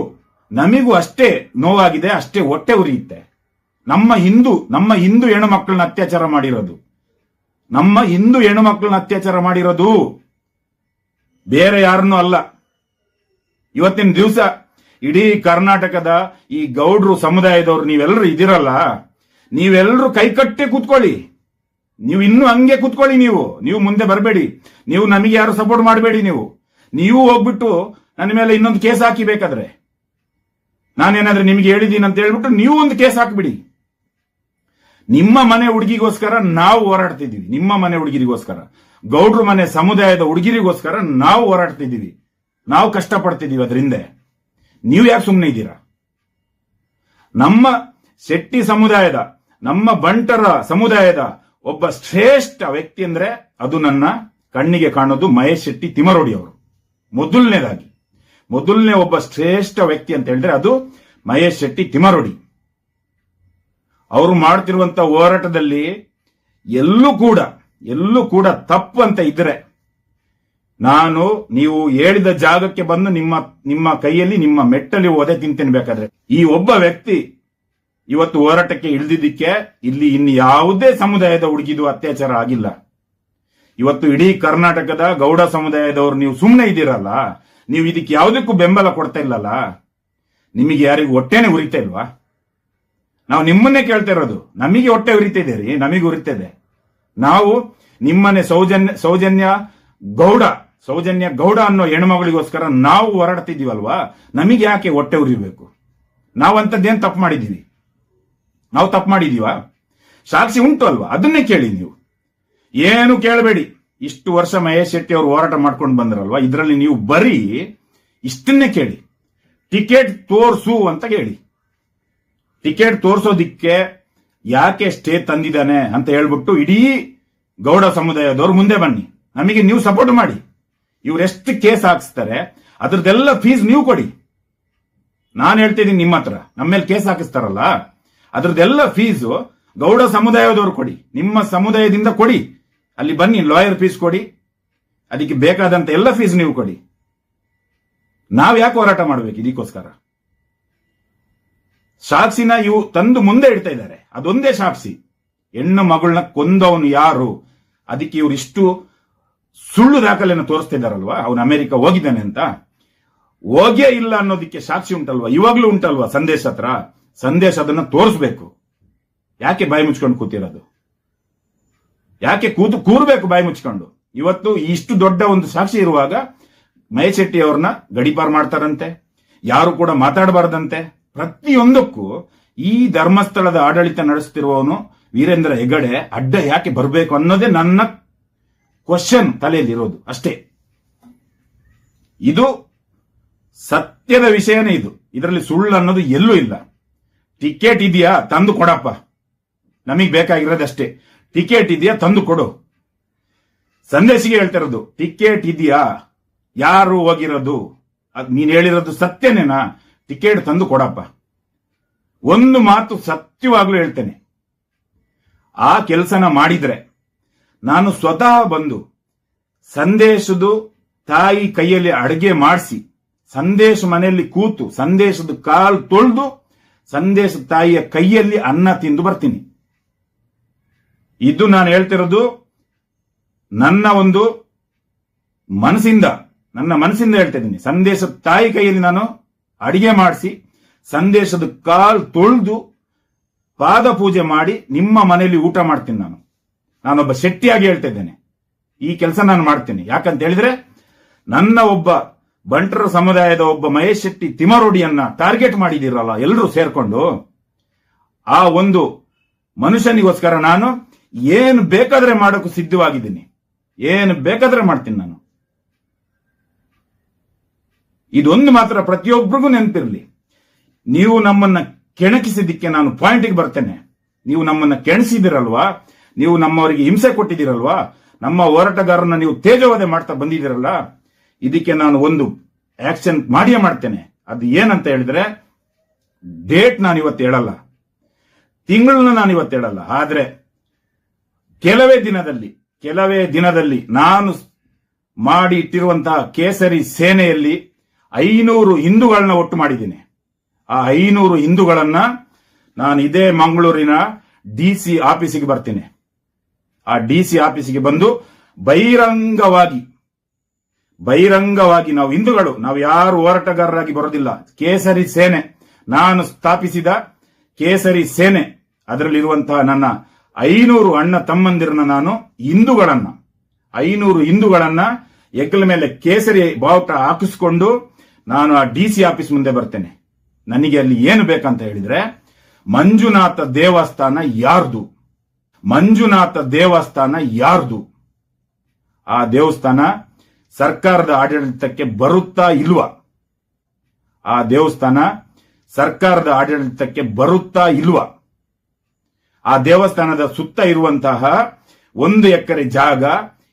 ನಮಿಗೂ ಅಷ್ಟೇ ನೋವಾಗಿದೆ, ಅಷ್ಟೇ ಹೊಟ್ಟೆ ಉರಿಯುತ್ತೆ. ನಮ್ಮ ಹಿಂದೂ ನಮ್ಮ ಹಿಂದೂ ಹೆಣ್ಣು ಮಕ್ಕಳನ್ನ ಅತ್ಯಾಚಾರ ಮಾಡಿರೋದು. ನಮ್ಮ ಹಿಂದೂ ಹೆಣ್ಣು ಮಕ್ಕಳನ್ನ ಅತ್ಯಾಚಾರ ಮಾಡಿರೋದು. ಬೇರೆ ಯಾರನ್ನೂ ಅಲ್ಲ. ಇವತ್ತಿನ ದಿವಸ ಇಡೀ ಕರ್ನಾಟಕದ ಈ ಗೌಡ್ರು ಸಮುದಾಯದವ್ರು ನೀವೆಲ್ಲರೂ ಇದಿರಲ್ಲ? ನೀವೆಲ್ಲರೂ ಕೈಕಟ್ಟೆ ಕೂತ್ಕೊಳ್ಳಿ. ನೀವು ಇನ್ನೂ ಹಂಗೆ ಕೂತ್ಕೊಳ್ಳಿ ನೀವು. ನೀವು ಮುಂದೆ ಬರಬೇಡಿ. ನೀವು ನಮಗೆ ಯಾರು ಸಪೋರ್ಟ್ ಮಾಡಬೇಡಿ ನೀವು. ನೀವು ಹೋಗ್ಬಿಟ್ಟು ನನ್ನ ಮೇಲೆ ಇನ್ನೊಂದು ಕೇಸ್ ಹಾಕಿ ಬೇಕಾದ್ರೆ. ನಾನೇನಾದ್ರೆ ನಿಮಗೆ ಹೇಳಿದ್ದೀನಿ ಅಂತ ಹೇಳ್ಬಿಟ್ಟು ನೀವು ಒಂದು ಕೇಸ್ ಹಾಕ್ಬಿಡಿ. ನಿಮ್ಮ ಮನೆ ಹುಡುಗಿಗೋಸ್ಕರ ನಾವು ಹೋರಾಡ್ತಿದ್ದೀವಿ. ನಿಮ್ಮ ಮನೆ ಹುಡುಗಿರಿಗೋಸ್ಕರ. ಗೌಡ್ರು ಮನೆ ಸಮುದಾಯದ ಹುಡುಗಿರಿಗೋಸ್ಕರ ನಾವು ಹೋರಾಡ್ತಿದ್ದೀವಿ. ನಾವು ಕಷ್ಟಪಡ್ತಿದ್ದೀವಿ ಅದರಿಂದ. ನೀವು ಯಾಕೆ ಸುಮ್ಮನೆ ಇದ್ದೀರಾ? ನಮ್ಮ ಶೆಟ್ಟಿ ಸಮುದಾಯದ ನಮ್ಮ ಬಂಟರ ಸಮುದಾಯದ ಒಬ್ಬ ಶ್ರೇಷ್ಠ ವ್ಯಕ್ತಿ ಅಂದ್ರೆ ಅದು ನನ್ನ ಕಣ್ಣಿಗೆ ಕಾಣೋದು ಮಹೇಶ್ ಶೆಟ್ಟಿ ತಿಮರೋಡಿ ಅವರು. ಮೊದಲನೇದಾಗಿ. ಮೊದಲನೇ ಒಬ್ಬ ಶ್ರೇಷ್ಠ ವ್ಯಕ್ತಿ ಅಂತ ಹೇಳಿದ್ರೆ ಅದು ಮಹೇಶ್ ಶೆಟ್ಟಿ ತಿಮರೋಡಿ ಅವರು ಮಾಡ್ತಿರುವಂತ ಹೋರಾಟದಲ್ಲಿ ಎಲ್ಲೂ ಕೂಡ ಎಲ್ಲೂ ಕೂಡ ತಪ್ಪು ಅಂತ ಇದ್ರೆ ನಾನು ನೀವು ಹೇಳಿದ ಜಾಗಕ್ಕೆ ಬಂದು ನಿಮ್ಮ ನಿಮ್ಮ ಕೈಯಲ್ಲಿ ನಿಮ್ಮ ಮೆಟ್ಟಲ್ಲಿ ಓದೆ ತಿಂತೇನೆ ಬೇಕಾದ್ರೆ. ಈ ಒಬ್ಬ ವ್ಯಕ್ತಿ ಇವತ್ತು ಹೋರಾಟಕ್ಕೆ ಇಳಿದಿದ್ದಕ್ಕೆ ಇಲ್ಲಿ ಇನ್ನು ಯಾವುದೇ ಸಮುದಾಯದ ಹುಡುಗಿದು ಅತ್ಯಾಚಾರ ಆಗಿಲ್ಲ. ಇವತ್ತು ಇಡೀ ಕರ್ನಾಟಕದ ಗೌಡ ಸಮುದಾಯದವರು ನೀವು ಸುಮ್ಮನೆ ಇದ್ದೀರಲ್ಲ? ನೀವು ಇದಕ್ಕೆ ಯಾವುದಕ್ಕೂ ಬೆಂಬಲ ಕೊಡ್ತಾ ಇಲ್ಲಲ್ಲ? ನಿಮಗೆ ಯಾರಿಗೂ ಹೊಟ್ಟೆನೆ ಉರಿತಾ ಇಲ್ವಾ? ನಾವು ನಿಮ್ಮನ್ನೇ ಕೇಳ್ತಾ ಇರೋದು. ನಮಗೆ ಹೊಟ್ಟೆ ಉರಿತಿದೆ ರೀ, ನಮಗೆ ಉರಿತದೆ ನಾವು ನಿಮ್ಮನೆ ಸೌಜನ್ಯ ಸೌಜನ್ಯ ಗೌಡ ಸೌಜನ್ಯ ಗೌಡ ಅನ್ನೋ ಹೆಣ್ಮಗಳಿಗೋಸ್ಕರ ನಾವು ಹೋರಾಡ್ತಿದ್ದೀವಲ್ವಾ? ನಮಗೆ ಯಾಕೆ ಹೊಟ್ಟೆ ಉರಿಬೇಕು? ನಾವಂತದ್ದೇನ್ ತಪ್ಪು ಮಾಡಿದೀವಿ ನಾವು ತಪ್ಪು ಮಾಡಿದೀವಾ? ಸಾಕ್ಷಿ ಉಂಟು ಅಲ್ವಾ? ಅದನ್ನೇ ಕೇಳಿ ನೀವು. ಏನು ಕೇಳಬೇಡಿ. ಇಷ್ಟು ವರ್ಷ ಮಹೇಶ್ ಶೆಟ್ಟಿ ಅವರು ಹೋರಾಟ ಮಾಡ್ಕೊಂಡು ಬಂದ್ರಲ್ವಾ? ಇದರಲ್ಲಿ ನೀವು ಬರೀ ಇಷ್ಟನ್ನೇ ಕೇಳಿ. ಟಿಕೆಟ್ ತೋರ್ಸು ಅಂತ ಕೇಳಿ. ಟಿಕೆಟ್ ತೋರ್ಸೋದಿಕ್ಕೆ ಯಾಕೆ ಸ್ಟೇ ತಂದಿದ್ದಾನೆ ಅಂತ ಹೇಳ್ಬಿಟ್ಟು ಇಡೀ ಗೌಡ ಸಮುದಾಯದವ್ರು ಮುಂದೆ ಬನ್ನಿ. ನಮಗೆ ನೀವು ಸಪೋರ್ಟ್ ಮಾಡಿ. ಇವರೆಷ್ಟು ಕೇಸ್ ಹಾಕಿಸ್ತಾರೆ, ಅದ್ರದ್ದೆಲ್ಲ ಫೀಸ್ ನೀವು ಕೊಡಿ. ನಾನು ಹೇಳ್ತಿದ್ದೀನಿ ನಿಮ್ಮ ಹತ್ರ. ನಮ್ಮ ಮೇಲೆ ಕೇಸ್ ಹಾಕಿಸ್ತಾರಲ್ಲ? ಅದ್ರದ್ದೆಲ್ಲ ಫೀಸು ಗೌಡ ಸಮುದಾಯದವರು ಕೊಡಿ. ನಿಮ್ಮ ಸಮುದಾಯದಿಂದ ಕೊಡಿ. ಅಲ್ಲಿ ಬನ್ನಿ ಲಾಯರ್ ಫೀಸ್ ಕೊಡಿ. ಅದಕ್ಕೆ ಬೇಕಾದಂತ ಎಲ್ಲ ಫೀಸ್ ನೀವು ಕೊಡಿ. ನಾವ್ ಯಾಕೆ ಹೋರಾಟ ಮಾಡಬೇಕು ಇದಕ್ಕೋಸ್ಕರ? ಸಾಕ್ಷಿನ ಇವು ತಂದು ಮುಂದೆ ಇಡ್ತಾ ಇದ್ದಾರೆ. ಅದೊಂದೇ ಸಾಕ್ಷಿ. ಹೆಣ್ಣು ಮಗಳನ್ನ ಕೊಂದವನು ಯಾರು? ಅದಕ್ಕೆ ಇವರು ಇಷ್ಟು ಸುಳ್ಳು ದಾಖಲೆಯನ್ನು ತೋರಿಸ್ತಿದ್ದಾರಲ್ವಾ ಅವನು ಅಮೆರಿಕ ಹೋಗಿದ್ದಾನೆ ಅಂತ. ಹೋಗೇ ಇಲ್ಲ ಅನ್ನೋದಕ್ಕೆ ಸಾಕ್ಷಿ ಉಂಟಲ್ವಾ? ಇವಾಗ್ಲೂ ಉಂಟಲ್ವಾ ಸಂದೇಶ ಹತ್ರ? ಸಂದೇಶ ಅದನ್ನ ತೋರಿಸ್ಬೇಕು. ಯಾಕೆ ಬಾಯಿ ಮುಚ್ಕೊಂಡು ಕೂತಿರೋದು? ಯಾಕೆ ಕೂತು ಕೂರ್ಬೇಕು ಬಾಯಿ ಮುಚ್ಕೊಂಡು? ಇವತ್ತು ಇಷ್ಟು ದೊಡ್ಡ ಒಂದು ಸಾಕ್ಷಿ ಇರುವಾಗ ಮಹೇಶ್ ಶೆಟ್ಟಿ ಅವ್ರನ್ನ ಗಡಿಪಾರ್ ಮಾಡ್ತಾರಂತೆ. ಯಾರು ಕೂಡ ಮಾತಾಡಬಾರ್ದಂತೆ. ಪ್ರತಿಯೊಂದಕ್ಕೂ ಈ ಧರ್ಮಸ್ಥಳದ ಆಡಳಿತ ನಡೆಸುತ್ತಿರುವವನು ವೀರೇಂದ್ರ ಹೆಗಡೆ ಅಡ್ಡ ಯಾಕೆ ಬರಬೇಕು ಅನ್ನೋದೇ ನನ್ನ ಕ್ವಶನ್ ತಲೆಯಲ್ಲಿ ಇರೋದು ಅಷ್ಟೇ. ಇದು ಸತ್ಯದ ವಿಷಯನೇ ಇದು. ಇದರಲ್ಲಿ ಸುಳ್ಳು ಅನ್ನೋದು ಎಲ್ಲೂ ಇಲ್ಲ. ಟಿಕೆಟ್ ಇದೆಯಾ? ತಂದು ಕೊಡಪ್ಪ. ನಮಗೆ ಬೇಕಾಗಿರೋದಷ್ಟೇ. ಟಿಕೆಟ್ ಇದೆಯಾ? ತಂದು ಕೊಡು. ಸಂದೇಶಿಗೆ ಹೇಳ್ತಿರೋದು ಟಿಕೆಟ್ ಇದೆಯಾ? ಯಾರು ಹೋಗಿರೋದು? ಅದ್ ನೀನ್ ಹೇಳಿರೋದು ಸತ್ಯನೇನಾ? ಟಿಕೆಟ್ ತಂದು ಕೊಡಪ್ಪ. ಒಂದು ಮಾತು ಸತ್ಯವಾಗ್ಲೂ ಹೇಳ್ತೇನೆ. ಆ ಕೆಲಸನ ಮಾಡಿದ್ರೆ ನಾನು ಸ್ವತಃ ಬಂದು ಸಂದೇಶದು ತಾಯಿ ಕೈಯಲ್ಲಿ ಅಡುಗೆ ಮಾಡಿಸಿ, ಸಂದೇಶ ಮನೆಯಲ್ಲಿ ಕೂತು ಸಂದೇಶದ ಕಾಲು ತೊಳೆದು ಸಂದೇಶ ತಾಯಿಯ ಕೈಯಲ್ಲಿ ಅನ್ನ ತಿಂದು ಬರ್ತೀನಿ. ಇದು ನಾನು ಹೇಳ್ತಿರೋದು ನನ್ನ ಒಂದು ಮನಸ್ಸಿಂದ, ನನ್ನ ಮನಸ್ಸಿಂದ ಹೇಳ್ತಾ ಇದ್ದೀನಿ ಸಂದೇಶ ತಾಯಿ ಕೈಯಲ್ಲಿ ನಾನು ಅಡಿಗೆ ಮಾಡಿಸಿ, ಸಂದೇಶದ ಕಾಲ್ ತೊಳೆದು ಪಾದ ಪೂಜೆ ಮಾಡಿ ನಿಮ್ಮ ಮನೆಯಲ್ಲಿ ಊಟ ಮಾಡ್ತೀನಿ ನಾನು. ನಾನೊಬ್ಬ ಶೆಟ್ಟಿಯಾಗಿ ಹೇಳ್ತಾ ಇದ್ದೇನೆ ಈ ಕೆಲಸ ನಾನು ಮಾಡ್ತೀನಿ. ಯಾಕಂತ ಹೇಳಿದ್ರೆ, ನನ್ನ ಒಬ್ಬ ಬಂಟರ ಸಮುದಾಯದ ಒಬ್ಬ ಮಹೇಶ್ ಶೆಟ್ಟಿ ತಿಮರೋಡಿಯನ್ನ ಟಾರ್ಗೆಟ್ ಮಾಡಿದಿರಲ್ಲ ಎಲ್ಲರೂ ಸೇರ್ಕೊಂಡು, ಆ ಒಂದು ಮನುಷ್ಯನಿಗೋಸ್ಕರ ನಾನು ಏನು ಬೇಕಾದ್ರೆ ಮಾಡೋಕ್ಕೂ ಸಿದ್ಧವಾಗಿದ್ದೀನಿ. ಏನು ಬೇಕಾದ್ರೆ ಮಾಡ್ತೀನಿ ನಾನು. ಇದೊಂದು ಮಾತ್ರ ಪ್ರತಿಯೊಬ್ಬರಿಗೂ ನೆನಪಿರಲಿ. ನೀವು ನಮ್ಮನ್ನ ಕೆಣಕಿಸಿದ್ದಕ್ಕೆ ನಾನು ಪಾಯಿಂಟ್ಗೆ ಬರ್ತೇನೆ. ನೀವು ನಮ್ಮನ್ನ ಕೆಣಸಿದಿರಲ್ವಾ ನೀವು ನಮ್ಮವರಿಗೆ ಹಿಂಸೆ ಕೊಟ್ಟಿದ್ದೀರಲ್ವಾ? ನಮ್ಮ ಹೋರಾಟಗಾರರನ್ನ ನೀವು ತೇಜವಾದೆ ಮಾಡ್ತಾ ಬಂದಿದ್ದೀರಲ್ಲ? ಇದಕ್ಕೆ ನಾನು ಒಂದು ಆಕ್ಷನ್ ಮಾಡಿಯೇ ಮಾಡ್ತೇನೆ. ಅದು ಏನಂತ ಹೇಳಿದ್ರೆ ಡೇಟ್ ನಾನು ಇವತ್ತು ಹೇಳಲ್ಲ. ತಿಂಗಳನ್ನ ನಾನು ಇವತ್ತು ಹೇಳಲ್ಲ. ಆದ್ರೆ, ಕೆಲವೇ ದಿನದಲ್ಲಿ ಕೆಲವೇ ದಿನದಲ್ಲಿ ನಾನು ಮಾಡಿ ಇಟ್ಟಿರುವಂತಹ ಕೇಸರಿ ಸೇನೆಯಲ್ಲಿ ಐನೂರು ಹಿಂದೂಗಳನ್ನ ಒಟ್ಟು ಮಾಡಿದ್ದೀನಿ. ಆ ಐನೂರು ಹಿಂದೂಗಳನ್ನ ನಾನು ಇದೇ ಮಂಗಳೂರಿನ ಡಿ ಸಿ ಆಫೀಸಿಗೆ ಬರ್ತೀನಿ. ಆ ಡಿ ಸಿ ಆಫೀಸಿಗೆ ಬಂದು ಬಹಿರಂಗವಾಗಿ ಬಹಿರಂಗವಾಗಿ ನಾವು ಹಿಂದೂಗಳು, ನಾವು ಯಾರು ಹೋರಾಟಗಾರರಾಗಿ ಬರೋದಿಲ್ಲ. ಕೇಸರಿ ಸೇನೆ, ನಾನು ಸ್ಥಾಪಿಸಿದ ಕೇಸರಿ ಸೇನೆ. ಅದರಲ್ಲಿರುವಂತಹ ನನ್ನ ಐನೂರು ಅಣ್ಣ ತಮ್ಮಂದಿರನ್ನ ನಾನು ಹಿಂದೂಗಳನ್ನ, ಐನೂರು ಹಿಂದೂಗಳನ್ನ ಎಕ್ಕಲ ಮೇಲೆ ಕೇಸರಿ ಬಾವುಟ ಹಾಕಿಸ್ಕೊಂಡು ನಾನು ಆ ಡಿ ಸಿ ಆಫೀಸ್ ಮುಂದೆ ಬರ್ತೇನೆ. ನನಗೆ ಅಲ್ಲಿ ಏನು ಬೇಕಂತ ಹೇಳಿದ್ರೆ, ಮಂಜುನಾಥ ದೇವಸ್ಥಾನ ಯಾರ್ದು? ಮಂಜುನಾಥ ದೇವಸ್ಥಾನ ಯಾರ್ದು? ಆ ದೇವಸ್ಥಾನ ಸರ್ಕಾರದ ಆಡಳಿತಕ್ಕೆ ಬರುತ್ತಾ ಇಲ್ವಾ? ಆ ದೇವಸ್ಥಾನ ಸರ್ಕಾರದ ಆಡಳಿತಕ್ಕೆ ಬರುತ್ತಾ ಇಲ್ವಾ? ಆ ದೇವಸ್ಥಾನದ ಸುತ್ತ ಇರುವಂತಹ ಒಂದು ಎಕರೆ ಜಾಗ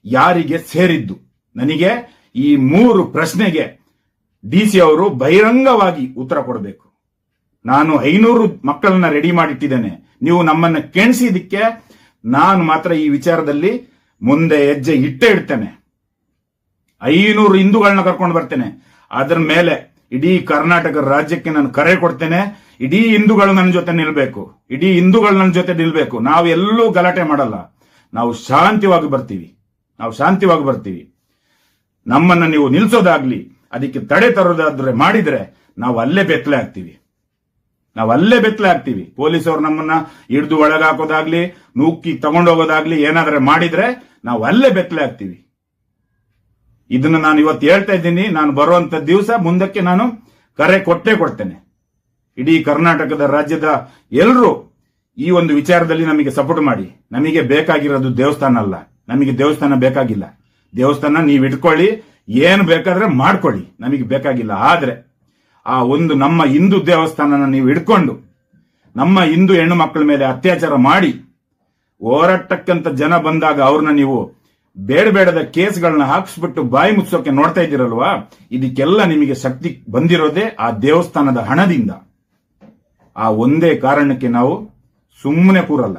ಯಾರಿಗೆ ಸೇರಿದ್ದು? ನನಗೆ ಈ ಮೂರು ಪ್ರಶ್ನೆಗೆ ಡಿ ಸಿ ಅವರು ಬಹಿರಂಗವಾಗಿ ಉತ್ತರ ಕೊಡಬೇಕು. ನಾನು ಐನೂರು ಮಕ್ಕಳನ್ನ ರೆಡಿ ಮಾಡಿಟ್ಟಿದ್ದೇನೆ. ನೀವು ನಮ್ಮನ್ನು ಕೆಣಿಸಿದ್ದಕ್ಕೆ ನಾನು ಮಾತ್ರ ಈ ವಿಚಾರದಲ್ಲಿ ಮುಂದೆ ಹೆಜ್ಜೆ ಇಟ್ಟೇ ಇಡ್ತೇನೆ. ಐನೂರು ಹಿಂದೂಗಳನ್ನ ಕರ್ಕೊಂಡು ಬರ್ತೇನೆ. ಅದರ ಮೇಲೆ ಇಡೀ ಕರ್ನಾಟಕ ರಾಜ್ಯಕ್ಕೆ ನಾನು ಕರೆ ಕೊಡ್ತೇನೆ. ಇಡೀ ಹಿಂದೂಗಳು ನನ್ನ ಜೊತೆ ನಿಲ್ಬೇಕು. ಇಡೀ ಹಿಂದೂಗಳು ನನ್ನ ಜೊತೆ ನಿಲ್ಬೇಕು. ನಾವು ಎಲ್ಲೂ ಗಲಾಟೆ ಮಾಡಲ್ಲ. ನಾವು ಶಾಂತಿವಾಗಿ ಬರ್ತೀವಿ. ನಾವು ಶಾಂತಿವಾಗಿ ಬರ್ತೀವಿ. ನಮ್ಮನ್ನ ನೀವು ನಿಲ್ಸೋದಾಗ್ಲಿ, ಅದಕ್ಕೆ ತಡೆ ತರೋದಾದ್ರೆ ಮಾಡಿದ್ರೆ ನಾವು ಅಲ್ಲೇ ಬೆತ್ತಲೆ ಆಗ್ತೀವಿ. ನಾವು ಅಲ್ಲೇ ಬೆತ್ತಲೆ ಆಗ್ತೀವಿ. ಪೊಲೀಸರು ನಮ್ಮನ್ನ ಹಿಡಿದು ಒಳಗಾಕೋದಾಗ್ಲಿ, ನೂಕಿ ತಗೊಂಡೋಗೋದಾಗ್ಲಿ ಏನಾದ್ರೆ ಮಾಡಿದ್ರೆ ನಾವು ಅಲ್ಲೇ ಬೆತ್ತಲೆ ಆಗ್ತೀವಿ. ಇದನ್ನ ನಾನು ಇವತ್ತು ಹೇಳ್ತಾ ಇದ್ದೀನಿ. ನಾನು ಬರುವಂತ ದಿವಸ ಮುಂದಕ್ಕೆ ನಾನು ಕರೆ ಕೊಟ್ಟೇ ಕೊಡ್ತೇನೆ. ಇಡೀ ಕರ್ನಾಟಕದ ರಾಜ್ಯದ ಎಲ್ಲರೂ ಈ ಒಂದು ವಿಚಾರದಲ್ಲಿ ನಮಗೆ ಸಪೋರ್ಟ್ ಮಾಡಿ. ನಮಗೆ ಬೇಕಾಗಿರೋದು ದೇವಸ್ಥಾನ ಅಲ್ಲ. ನಮಗೆ ದೇವಸ್ಥಾನ ಬೇಕಾಗಿಲ್ಲ. ದೇವಸ್ಥಾನ ನೀವು ಇಟ್ಕೊಳ್ಳಿ. ಏನು ಬೇಕಾದ್ರೆ ಮಾಡ್ಕೊಳ್ಳಿ. ನಮಗೆ ಬೇಕಾಗಿಲ್ಲ. ಆದರೆ ಆ ಒಂದು ನಮ್ಮ ಹಿಂದೂ ದೇವಸ್ಥಾನನ ನೀವು ಇಟ್ಕೊಂಡು ನಮ್ಮ ಹಿಂದೂ ಹೆಣ್ಣು ಮಕ್ಕಳ ಮೇಲೆ ಅತ್ಯಾಚಾರ ಮಾಡಿ ಹೋರಾಟಕ್ಕಂತ ಜನ ಬಂದಾಗ ಅವ್ರನ್ನ ನೀವು ಬೇಡ ಬೇಡದ ಕೇಸ್ಗಳನ್ನ ಹಾಕಿಸ್ಬಿಟ್ಟು ಬಾಯಿ ಮುಚ್ಚೋಕೆ ನೋಡ್ತಾ ಇದ್ದೀರಲ್ವಾ? ಇದಕ್ಕೆಲ್ಲ ನಿಮಗೆ ಶಕ್ತಿ ಬಂದಿರೋದೇ ಆ ದೇವಸ್ಥಾನದ ಹಣದಿಂದ. ಆ ಒಂದೇ ಕಾರಣಕ್ಕೆ ನಾವು ಸುಮ್ಮನೆ ಕೂರಲ್ಲ.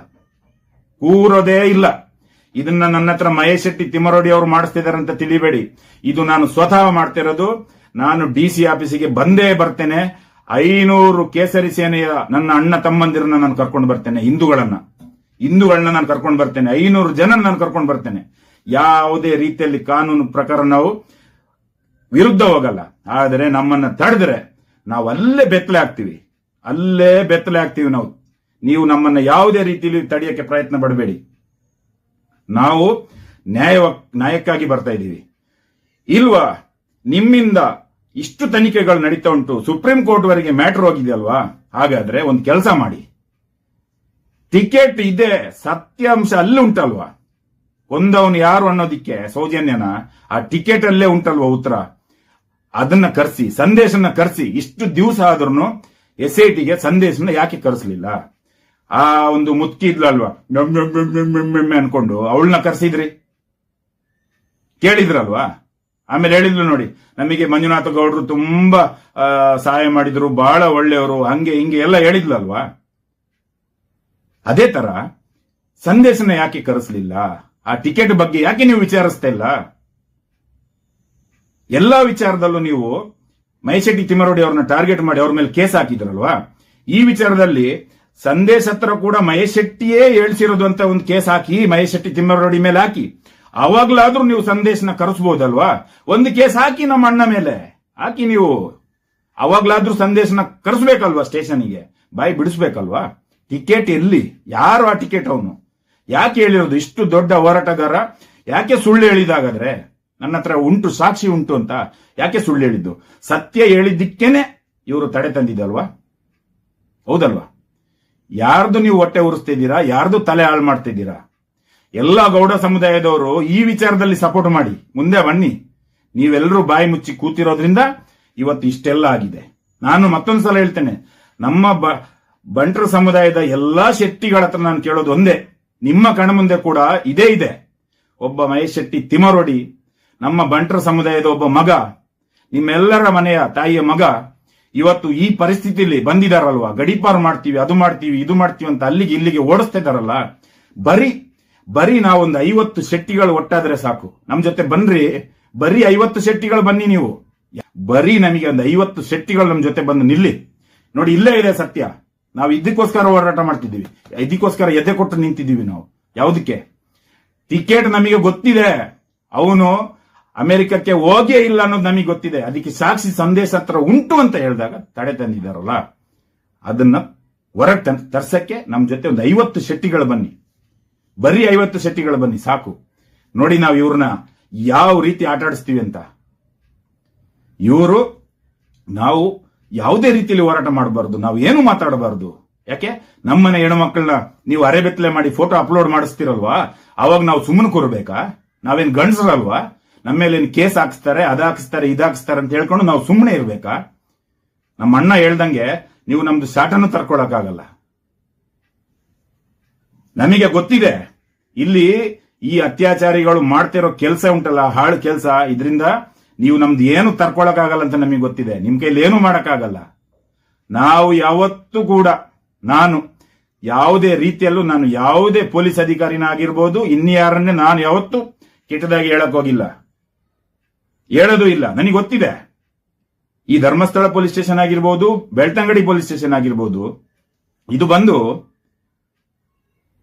ಕೂರೋದೇ ಇಲ್ಲ. ಇದನ್ನ ನನ್ನ ಹತ್ರ ಮಹೇಶ್ ಶೆಟ್ಟಿ ತಿಮ್ಮರೋಡಿ ಅವರು ಮಾಡಿಸ್ತಿದ್ದಾರೆ ಅಂತ ತಿಳಿಬೇಡಿ. ಇದು ನಾನು ಸ್ವತಃ ಮಾಡ್ತಿರೋದು. ನಾನು ಡಿ ಸಿ ಆಫೀಸಿಗೆ ಬಂದೇ ಬರ್ತೇನೆ. ಐನೂರು ಕೇಸರಿ ಸೇನೆಯ ನನ್ನ ಅಣ್ಣ ತಮ್ಮಂದಿರನ್ನ ನಾನು ಕರ್ಕೊಂಡು ಬರ್ತೇನೆ. ಹಿಂದೂಗಳನ್ನ. ಹಿಂದೂಗಳನ್ನ ನಾನು ಕರ್ಕೊಂಡು ಬರ್ತೇನೆ. ಐನೂರು ಜನ ನಾನು ಕರ್ಕೊಂಡು ಬರ್ತೇನೆ. ಯಾವುದೇ ರೀತಿಯಲ್ಲಿ ಕಾನೂನು ಪ್ರಕರಣವು ವಿರುದ್ಧ ಹೋಗಲ್ಲ. ಆದರೆ ನಮ್ಮನ್ನ ತಡೆದ್ರೆ ನಾವು ಅಲ್ಲೇ ಬೆತ್ತಲೆ ಆಗ್ತೀವಿ. ಅಲ್ಲೇ ಬೆತ್ತಲೆ ಆಗ್ತೀವಿ ನಾವು. ನೀವು ನಮ್ಮನ್ನ ಯಾವುದೇ ರೀತಿಯಲ್ಲಿ ತಡೆಯಕ್ಕೆ ಪ್ರಯತ್ನ ಪಡಬೇಡಿ. ನಾವು ನ್ಯಾಯ ನ್ಯಾಯಕ್ಕಾಗಿ ಬರ್ತಾ ಇದ್ದೀವಿ. ಇಲ್ವಾ? ನಿಮ್ಮಿಂದ ಇಷ್ಟು ತನಿಖೆಗಳು ನಡೀತಾ ಉಂಟು. ಸುಪ್ರೀಂ ಕೋರ್ಟ್ ವರೆಗೆ ಮ್ಯಾಟರ್ ಹೋಗಿದೆಯಲ್ವಾ? ಹಾಗಾದ್ರೆ ಒಂದು ಕೆಲಸ ಮಾಡಿ. ಟಿಕೆಟ್ ಇದೆ. ಸತ್ಯಾಂಶ ಅಲ್ಲಿ ಉಂಟಲ್ವಾ? ಕೊಂದವನು ಯಾರು ಅನ್ನೋದಿಕ್ಕೆ ಸೌಜನ್ಯನ, ಆ ಟಿಕೆಟ್ ಅಲ್ಲೇ ಉಂಟಲ್ವ ಉತ್ತರ? ಅದನ್ನ ಕರೆಸಿ ಸಂದೇಶನ ಕರೆಸಿ, ಇಷ್ಟು ದಿವಸ ಆದ್ರೂ ಎಸ್ ಐ ಟಿಗೆ ಸಂದೇಶನ ಯಾಕೆ ಕರೆಸಲಿಲ್ಲ? ಆ ಒಂದು ಮುತ್ಕಿ ಇದ್ಲಲ್ವಾ ಅನ್ಕೊಂಡು ಅವಳನ್ನ ಕರೆಸಿದ್ರಿ? ಕೇಳಿದ್ರಲ್ವಾ? ಆಮೇಲೆ ಹೇಳಿದ್ಲು ನೋಡಿ, ನಮಗೆ ಮಂಜುನಾಥ ಗೌಡರು ತುಂಬಾ ಸಹಾಯ ಮಾಡಿದ್ರು ಬಹಳ ಒಳ್ಳೆಯವರು, ಹಂಗೆ ಹಿಂಗೆ ಎಲ್ಲ ಹೇಳಿದ್ಲಲ್ವಾ? ಅದೇ ತರ ಸಂದೇಶನ ಯಾಕೆ ಕರೆಸಲಿಲ್ಲ? ಆ ಟಿಕೆಟ್ ಬಗ್ಗೆ ಯಾಕೆ ನೀವು ವಿಚಾರಿಸ್ತಾ ಇಲ್ಲ? ಎಲ್ಲ ವಿಚಾರದಲ್ಲೂ ನೀವು ಮೈಶೆಟ್ಟಿ ತಿಮ್ಮರೋಡಿ ಅವ್ರನ್ನ ಟಾರ್ಗೆಟ್ ಮಾಡಿ ಅವ್ರ ಮೇಲೆ ಕೇಸ್ ಹಾಕಿದ್ರಲ್ವಾ? ಈ ವಿಚಾರದಲ್ಲಿ ಸಂದೇಶ್ ಹತ್ರ ಕೂಡ ಮಹೇಶ್ ಶೆಟ್ಟಿಯೇ ಹೇಳ್ಸಿರೋದು ಅಂತ ಒಂದು ಕೇಸ್ ಹಾಕಿ ಮಹೇಶ್ ಶೆಟ್ಟಿ ತಿಮ್ಮರೋಡಿ ಮೇಲೆ ಹಾಕಿ. ಅವಾಗ್ಲಾದ್ರೂ ನೀವು ಸಂದೇಶನ ಕರೆಸ್ಬೋದಲ್ವಾ? ಒಂದು ಕೇಸ್ ಹಾಕಿ ನಮ್ಮ ಅಣ್ಣ ಮೇಲೆ. ಹಾಕಿ ನೀವು. ಅವಾಗ್ಲಾದ್ರೂ ಸಂದೇಶನ ಕರೆಸ್ಬೇಕಲ್ವಾ ಸ್ಟೇಷನ್ಗೆ ಬಾಯಿ ಬಿಡಿಸ್ಬೇಕಲ್ವಾ? ಟಿಕೆಟ್ ಎಲ್ಲಿ? ಯಾರು ಆ ಟಿಕೆಟ್ ಅವನು? ಯಾಕೆ ಹೇಳಿರೋದು ಇಷ್ಟು ದೊಡ್ಡ ಹೋರಾಟಗಾರ? ಯಾಕೆ ಸುಳ್ಳು ಹೇಳಿದಾಗಾದ್ರೆ? ನನ್ನ ಹತ್ರ ಉಂಟು, ಸಾಕ್ಷಿ ಉಂಟು ಅಂತ ಯಾಕೆ ಸುಳ್ಳು ಹೇಳಿದ್ದು? ಸತ್ಯ ಹೇಳಿದ್ದಕ್ಕೇನೆ ಇವರು ತಡೆ ತಂದಿದ್ದಲ್ವಾ ಹೌದಲ್ವಾ? ಯಾರ್ದು ನೀವು ಹೊಟ್ಟೆ ಉರಿಸ್ತಿದ್ದೀರಾ ಯಾರ್ದು ತಲೆ ಹಾಳು ಮಾಡ್ತಿದ್ದೀರಾ ಎಲ್ಲ ಗೌಡ ಸಮುದಾಯದವರು ಈ ವಿಚಾರದಲ್ಲಿ ಸಪೋರ್ಟ್ ಮಾಡಿ. ಮುಂದೆ ಬನ್ನಿ. ನೀವೆಲ್ಲರೂ ಬಾಯಿ ಮುಚ್ಚಿ ಕೂತಿರೋದ್ರಿಂದ ಇವತ್ತು ಇಷ್ಟೆಲ್ಲ ಆಗಿದೆ. ನಾನು ಮತ್ತೊಂದು ಸಲ ಹೇಳ್ತೇನೆ. ನಮ್ಮ ಬಂಟರ ಸಮುದಾಯದ ಎಲ್ಲಾ ಶೆಟ್ಟಿಗಳ ಹತ್ರ ನಾನು ಕೇಳೋದು ಒಂದೇ. ನಿಮ್ಮ ಕಣ ಮುಂದೆ ಕೂಡ ಇದೇ ಇದೆ. ಒಬ್ಬ ಮಹೇಶ್ ಶೆಟ್ಟಿ ತಿಮರೋಡಿ ನಮ್ಮ ಬಂಟರ ಸಮುದಾಯದ ಒಬ್ಬ ಮಗ, ನಿಮ್ಮೆಲ್ಲರ ಮನೆಯ ತಾಯಿಯ ಮಗ, ಇವತ್ತು ಈ ಪರಿಸ್ಥಿತಿಯಲ್ಲಿ ಬಂದಿದಾರಲ್ವಾ? ಗಡಿಪಾರು ಮಾಡ್ತೀವಿ, ಅದು ಮಾಡ್ತೀವಿ, ಇದು ಮಾಡ್ತೀವಿ ಅಂತ ಅಲ್ಲಿಗೆ ಇಲ್ಲಿಗೆ ಓಡಿಸ್ತಾ ಇದಾರಲ್ಲ? ಬರೀ ಬರೀ ನಾವೊಂದು ಐವತ್ತು ಶೆಟ್ಟಿಗಳು ಒಟ್ಟಾದ್ರೆ ಸಾಕು. ನಮ್ ಜೊತೆ ಬನ್ರಿ. ಬರೀ ಐವತ್ತು ಶೆಟ್ಟಿಗಳು ಬನ್ನಿ ನೀವು. ಬರೀ ನಮಗೆ ಒಂದು ಐವತ್ತು ಶೆಟ್ಟಿಗಳು ನಮ್ ಜೊತೆ ಬಂದು ನಿಲ್ಲಿ. ನೋಡಿ, ಇಲ್ಲೇ ಇದೆ ಸತ್ಯ. ನಾವು ಇದಕ್ಕೋಸ್ಕರ ಹೋರಾಟ ಮಾಡ್ತಿದ್ದೀವಿ. ಇದಕ್ಕೋಸ್ಕರ ಎದೆ ಕೊಟ್ಟು ನಿಂತಿದ್ದೀವಿ ನಾವು. ಯಾವುದಕ್ಕೆ? ಟಿಕೆಟ್ ನಮಗೆ ಗೊತ್ತಿದೆ. ಅವನು ಅಮೆರಿಕಕ್ಕೆ ಹೋಗೇ ಇಲ್ಲ ಅನ್ನೋದು ನಮಗೆ ಗೊತ್ತಿದೆ. ಅದಕ್ಕೆ ಸಾಕ್ಷಿ ಸಂದೇಶ ಹತ್ರ ಉಂಟು ಅಂತ ಹೇಳಿದಾಗ ತಡೆ ತಂದಿದ್ದಾರಲ್ಲ. ಅದನ್ನ ಹೊರಗೆ ತರ್ಸಕ್ಕೆ ನಮ್ಮ ಜೊತೆ ಒಂದು ಐವತ್ತು ಶೆಟ್ಟಿಗಳು ಬನ್ನಿ. ಬರೀ ಐವತ್ತು ಶೆಟ್ಟಿಗಳು ಬನ್ನಿ, ಸಾಕು. ನೋಡಿ ನಾವು ಇವ್ರನ್ನ ಯಾವ ರೀತಿ ಆಟಾಡಿಸ್ತೀವಿ ಅಂತ. ಇವರು ನಾವು ಯಾವುದೇ ರೀತಿಯಲ್ಲಿ ಹೋರಾಟ ಮಾಡಬಾರ್ದು. ನಾವು ಏನು ಮಾತಾಡಬಾರ್ದು. ಯಾಕೆ? ನಮ್ಮನೆ ಹೆಣ್ಮಕ್ಳನ್ನ ನೀವು ಅರೆಬೆತ್ತಲೆ ಮಾಡಿ ಫೋಟೋ ಅಪ್ಲೋಡ್ ಮಾಡಿಸ್ತಿರಲ್ವಾ? ಅವಾಗ ನಾವು ಸುಮ್ಮನೆ ಕೂರ್ಬೇಕಾ? ನಾವೇನ್ ಗಂಡಸರಲ್ವಾ? ನಮ್ಮ ಮೇಲೆ ಕೇಸ್ ಹಾಕಿಸ್ತಾರೆ, ಅದ ಹಾಕಿಸ್ತಾರೆ, ಇದ್ ಹಾಕಿಸ್ತಾರೆ ಅಂತ ಹೇಳ್ಕೊಂಡು ನಾವು ಸುಮ್ಮನೆ ಇರಬೇಕಾ? ನಮ್ಮ ಅಣ್ಣ ಹೇಳ್ದಂಗೆ ನೀವು ನಮ್ದು ಶಾಟನ್ನು ತರ್ಕೊಳಕ್ಕಾಗಲ್ಲ. ನಮಗೆ ಗೊತ್ತಿದೆ, ಇಲ್ಲಿ ಈ ಅತ್ಯಾಚಾರಿಗಳು ಮಾಡ್ತಿರೋ ಕೆಲಸ ಉಂಟಲ್ಲ, ಹಾಳು ಕೆಲಸ. ಇದರಿಂದ ನೀವು ನಮ್ದು ಏನು ತರ್ಕೊಳಕ್ಕಾಗಲ್ಲ ಅಂತ ನಮಗೆ ಗೊತ್ತಿದೆ. ನಿಮ್ ಕೈಲಿ ಏನು ಮಾಡೋಕ್ಕಾಗಲ್ಲ. ನಾವು ಯಾವತ್ತೂ ಕೂಡ ನಾನು ಯಾವುದೇ ರೀತಿಯಲ್ಲೂ ನಾನು ಯಾವುದೇ ಪೊಲೀಸ್ ಅಧಿಕಾರಿನಾಗಿರ್ಬೋದು, ಇನ್ಯಾರನ್ನೇ ನಾನು ಯಾವತ್ತೂ ಕೆಟ್ಟದಾಗಿ ಹೇಳಕ್ ಹೋಗಿಲ್ಲ. ಹೇಳೋದು ಇಲ್ಲ. ನನಗೆ ಗೊತ್ತಿದೆ. ಈ ಧರ್ಮಸ್ಥಳ ಪೊಲೀಸ್ ಸ್ಟೇಷನ್ ಆಗಿರ್ಬೋದು, ಬೆಳ್ತಂಗಡಿ ಪೊಲೀಸ್ ಸ್ಟೇಷನ್ ಆಗಿರ್ಬೋದು, ಇದು ಬಂದು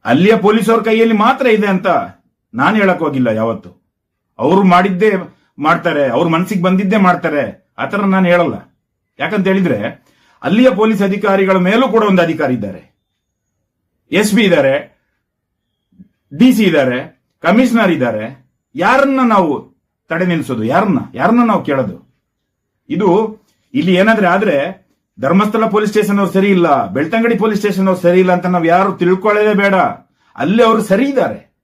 ಅಲ್ಲಿಯ ಪೊಲೀಸರ ಕೈಯಲ್ಲಿ ಮಾತ್ರ ಇದೆ ಅಂತ ನಾನು ಹೇಳಕ್ ಹೋಗಿಲ್ಲ ಯಾವತ್ತು. ಅವರು ಮಾಡಿದ್ದೇ ಮಾಡ್ತಾರೆ, ಅವ್ರ ಮನಸ್ಸಿಗೆ ಬಂದಿದ್ದೇ ಮಾಡ್ತಾರೆ ಆತರ ನಾನು ಹೇಳಲ್ಲ. ಯಾಕಂತ ಹೇಳಿದ್ರೆ, ಅಲ್ಲಿಯ ಪೊಲೀಸ್ ಅಧಿಕಾರಿಗಳ ಮೇಲೂ ಕೂಡ ಒಂದು ಅಧಿಕಾರಿ ಇದ್ದಾರೆ. ಎಸ್ ಪಿ ಇದ್ದಾರೆ, ಡಿ ಸಿ ಇದ್ದಾರೆ, ಕಮಿಷನರ್ ಇದ್ದಾರೆ. ಯಾರನ್ನ ನಾವು ತಡೆ ನಿಲ್ಲಿಸೋದು ಯಾರನ್ನ? ಯಾರನ್ನ ನಾವು ಕೇಳೋದು? ಇದು ಇಲ್ಲಿ ಏನಾದ್ರೆ ಆದ್ರೆ, ಧರ್ಮಸ್ಥಳ ಪೊಲೀಸ್ ಸ್ಟೇಷನ್ ಅವ್ರು ಸರಿ ಇಲ್ಲ, ಬೆಳ್ತಂಗಡಿ ಪೊಲೀಸ್ ಸ್ಟೇಷನ್ ಅವ್ರು ಸರಿ ಇಲ್ಲ ಅಂತ ನಾವು ಯಾರು ತಿಳ್ಕೊಳ್ಳೋದೇ ಬೇಡ. ಅಲ್ಲಿ ಅವರು ಸರಿ ಇದ್ದಾರೆ.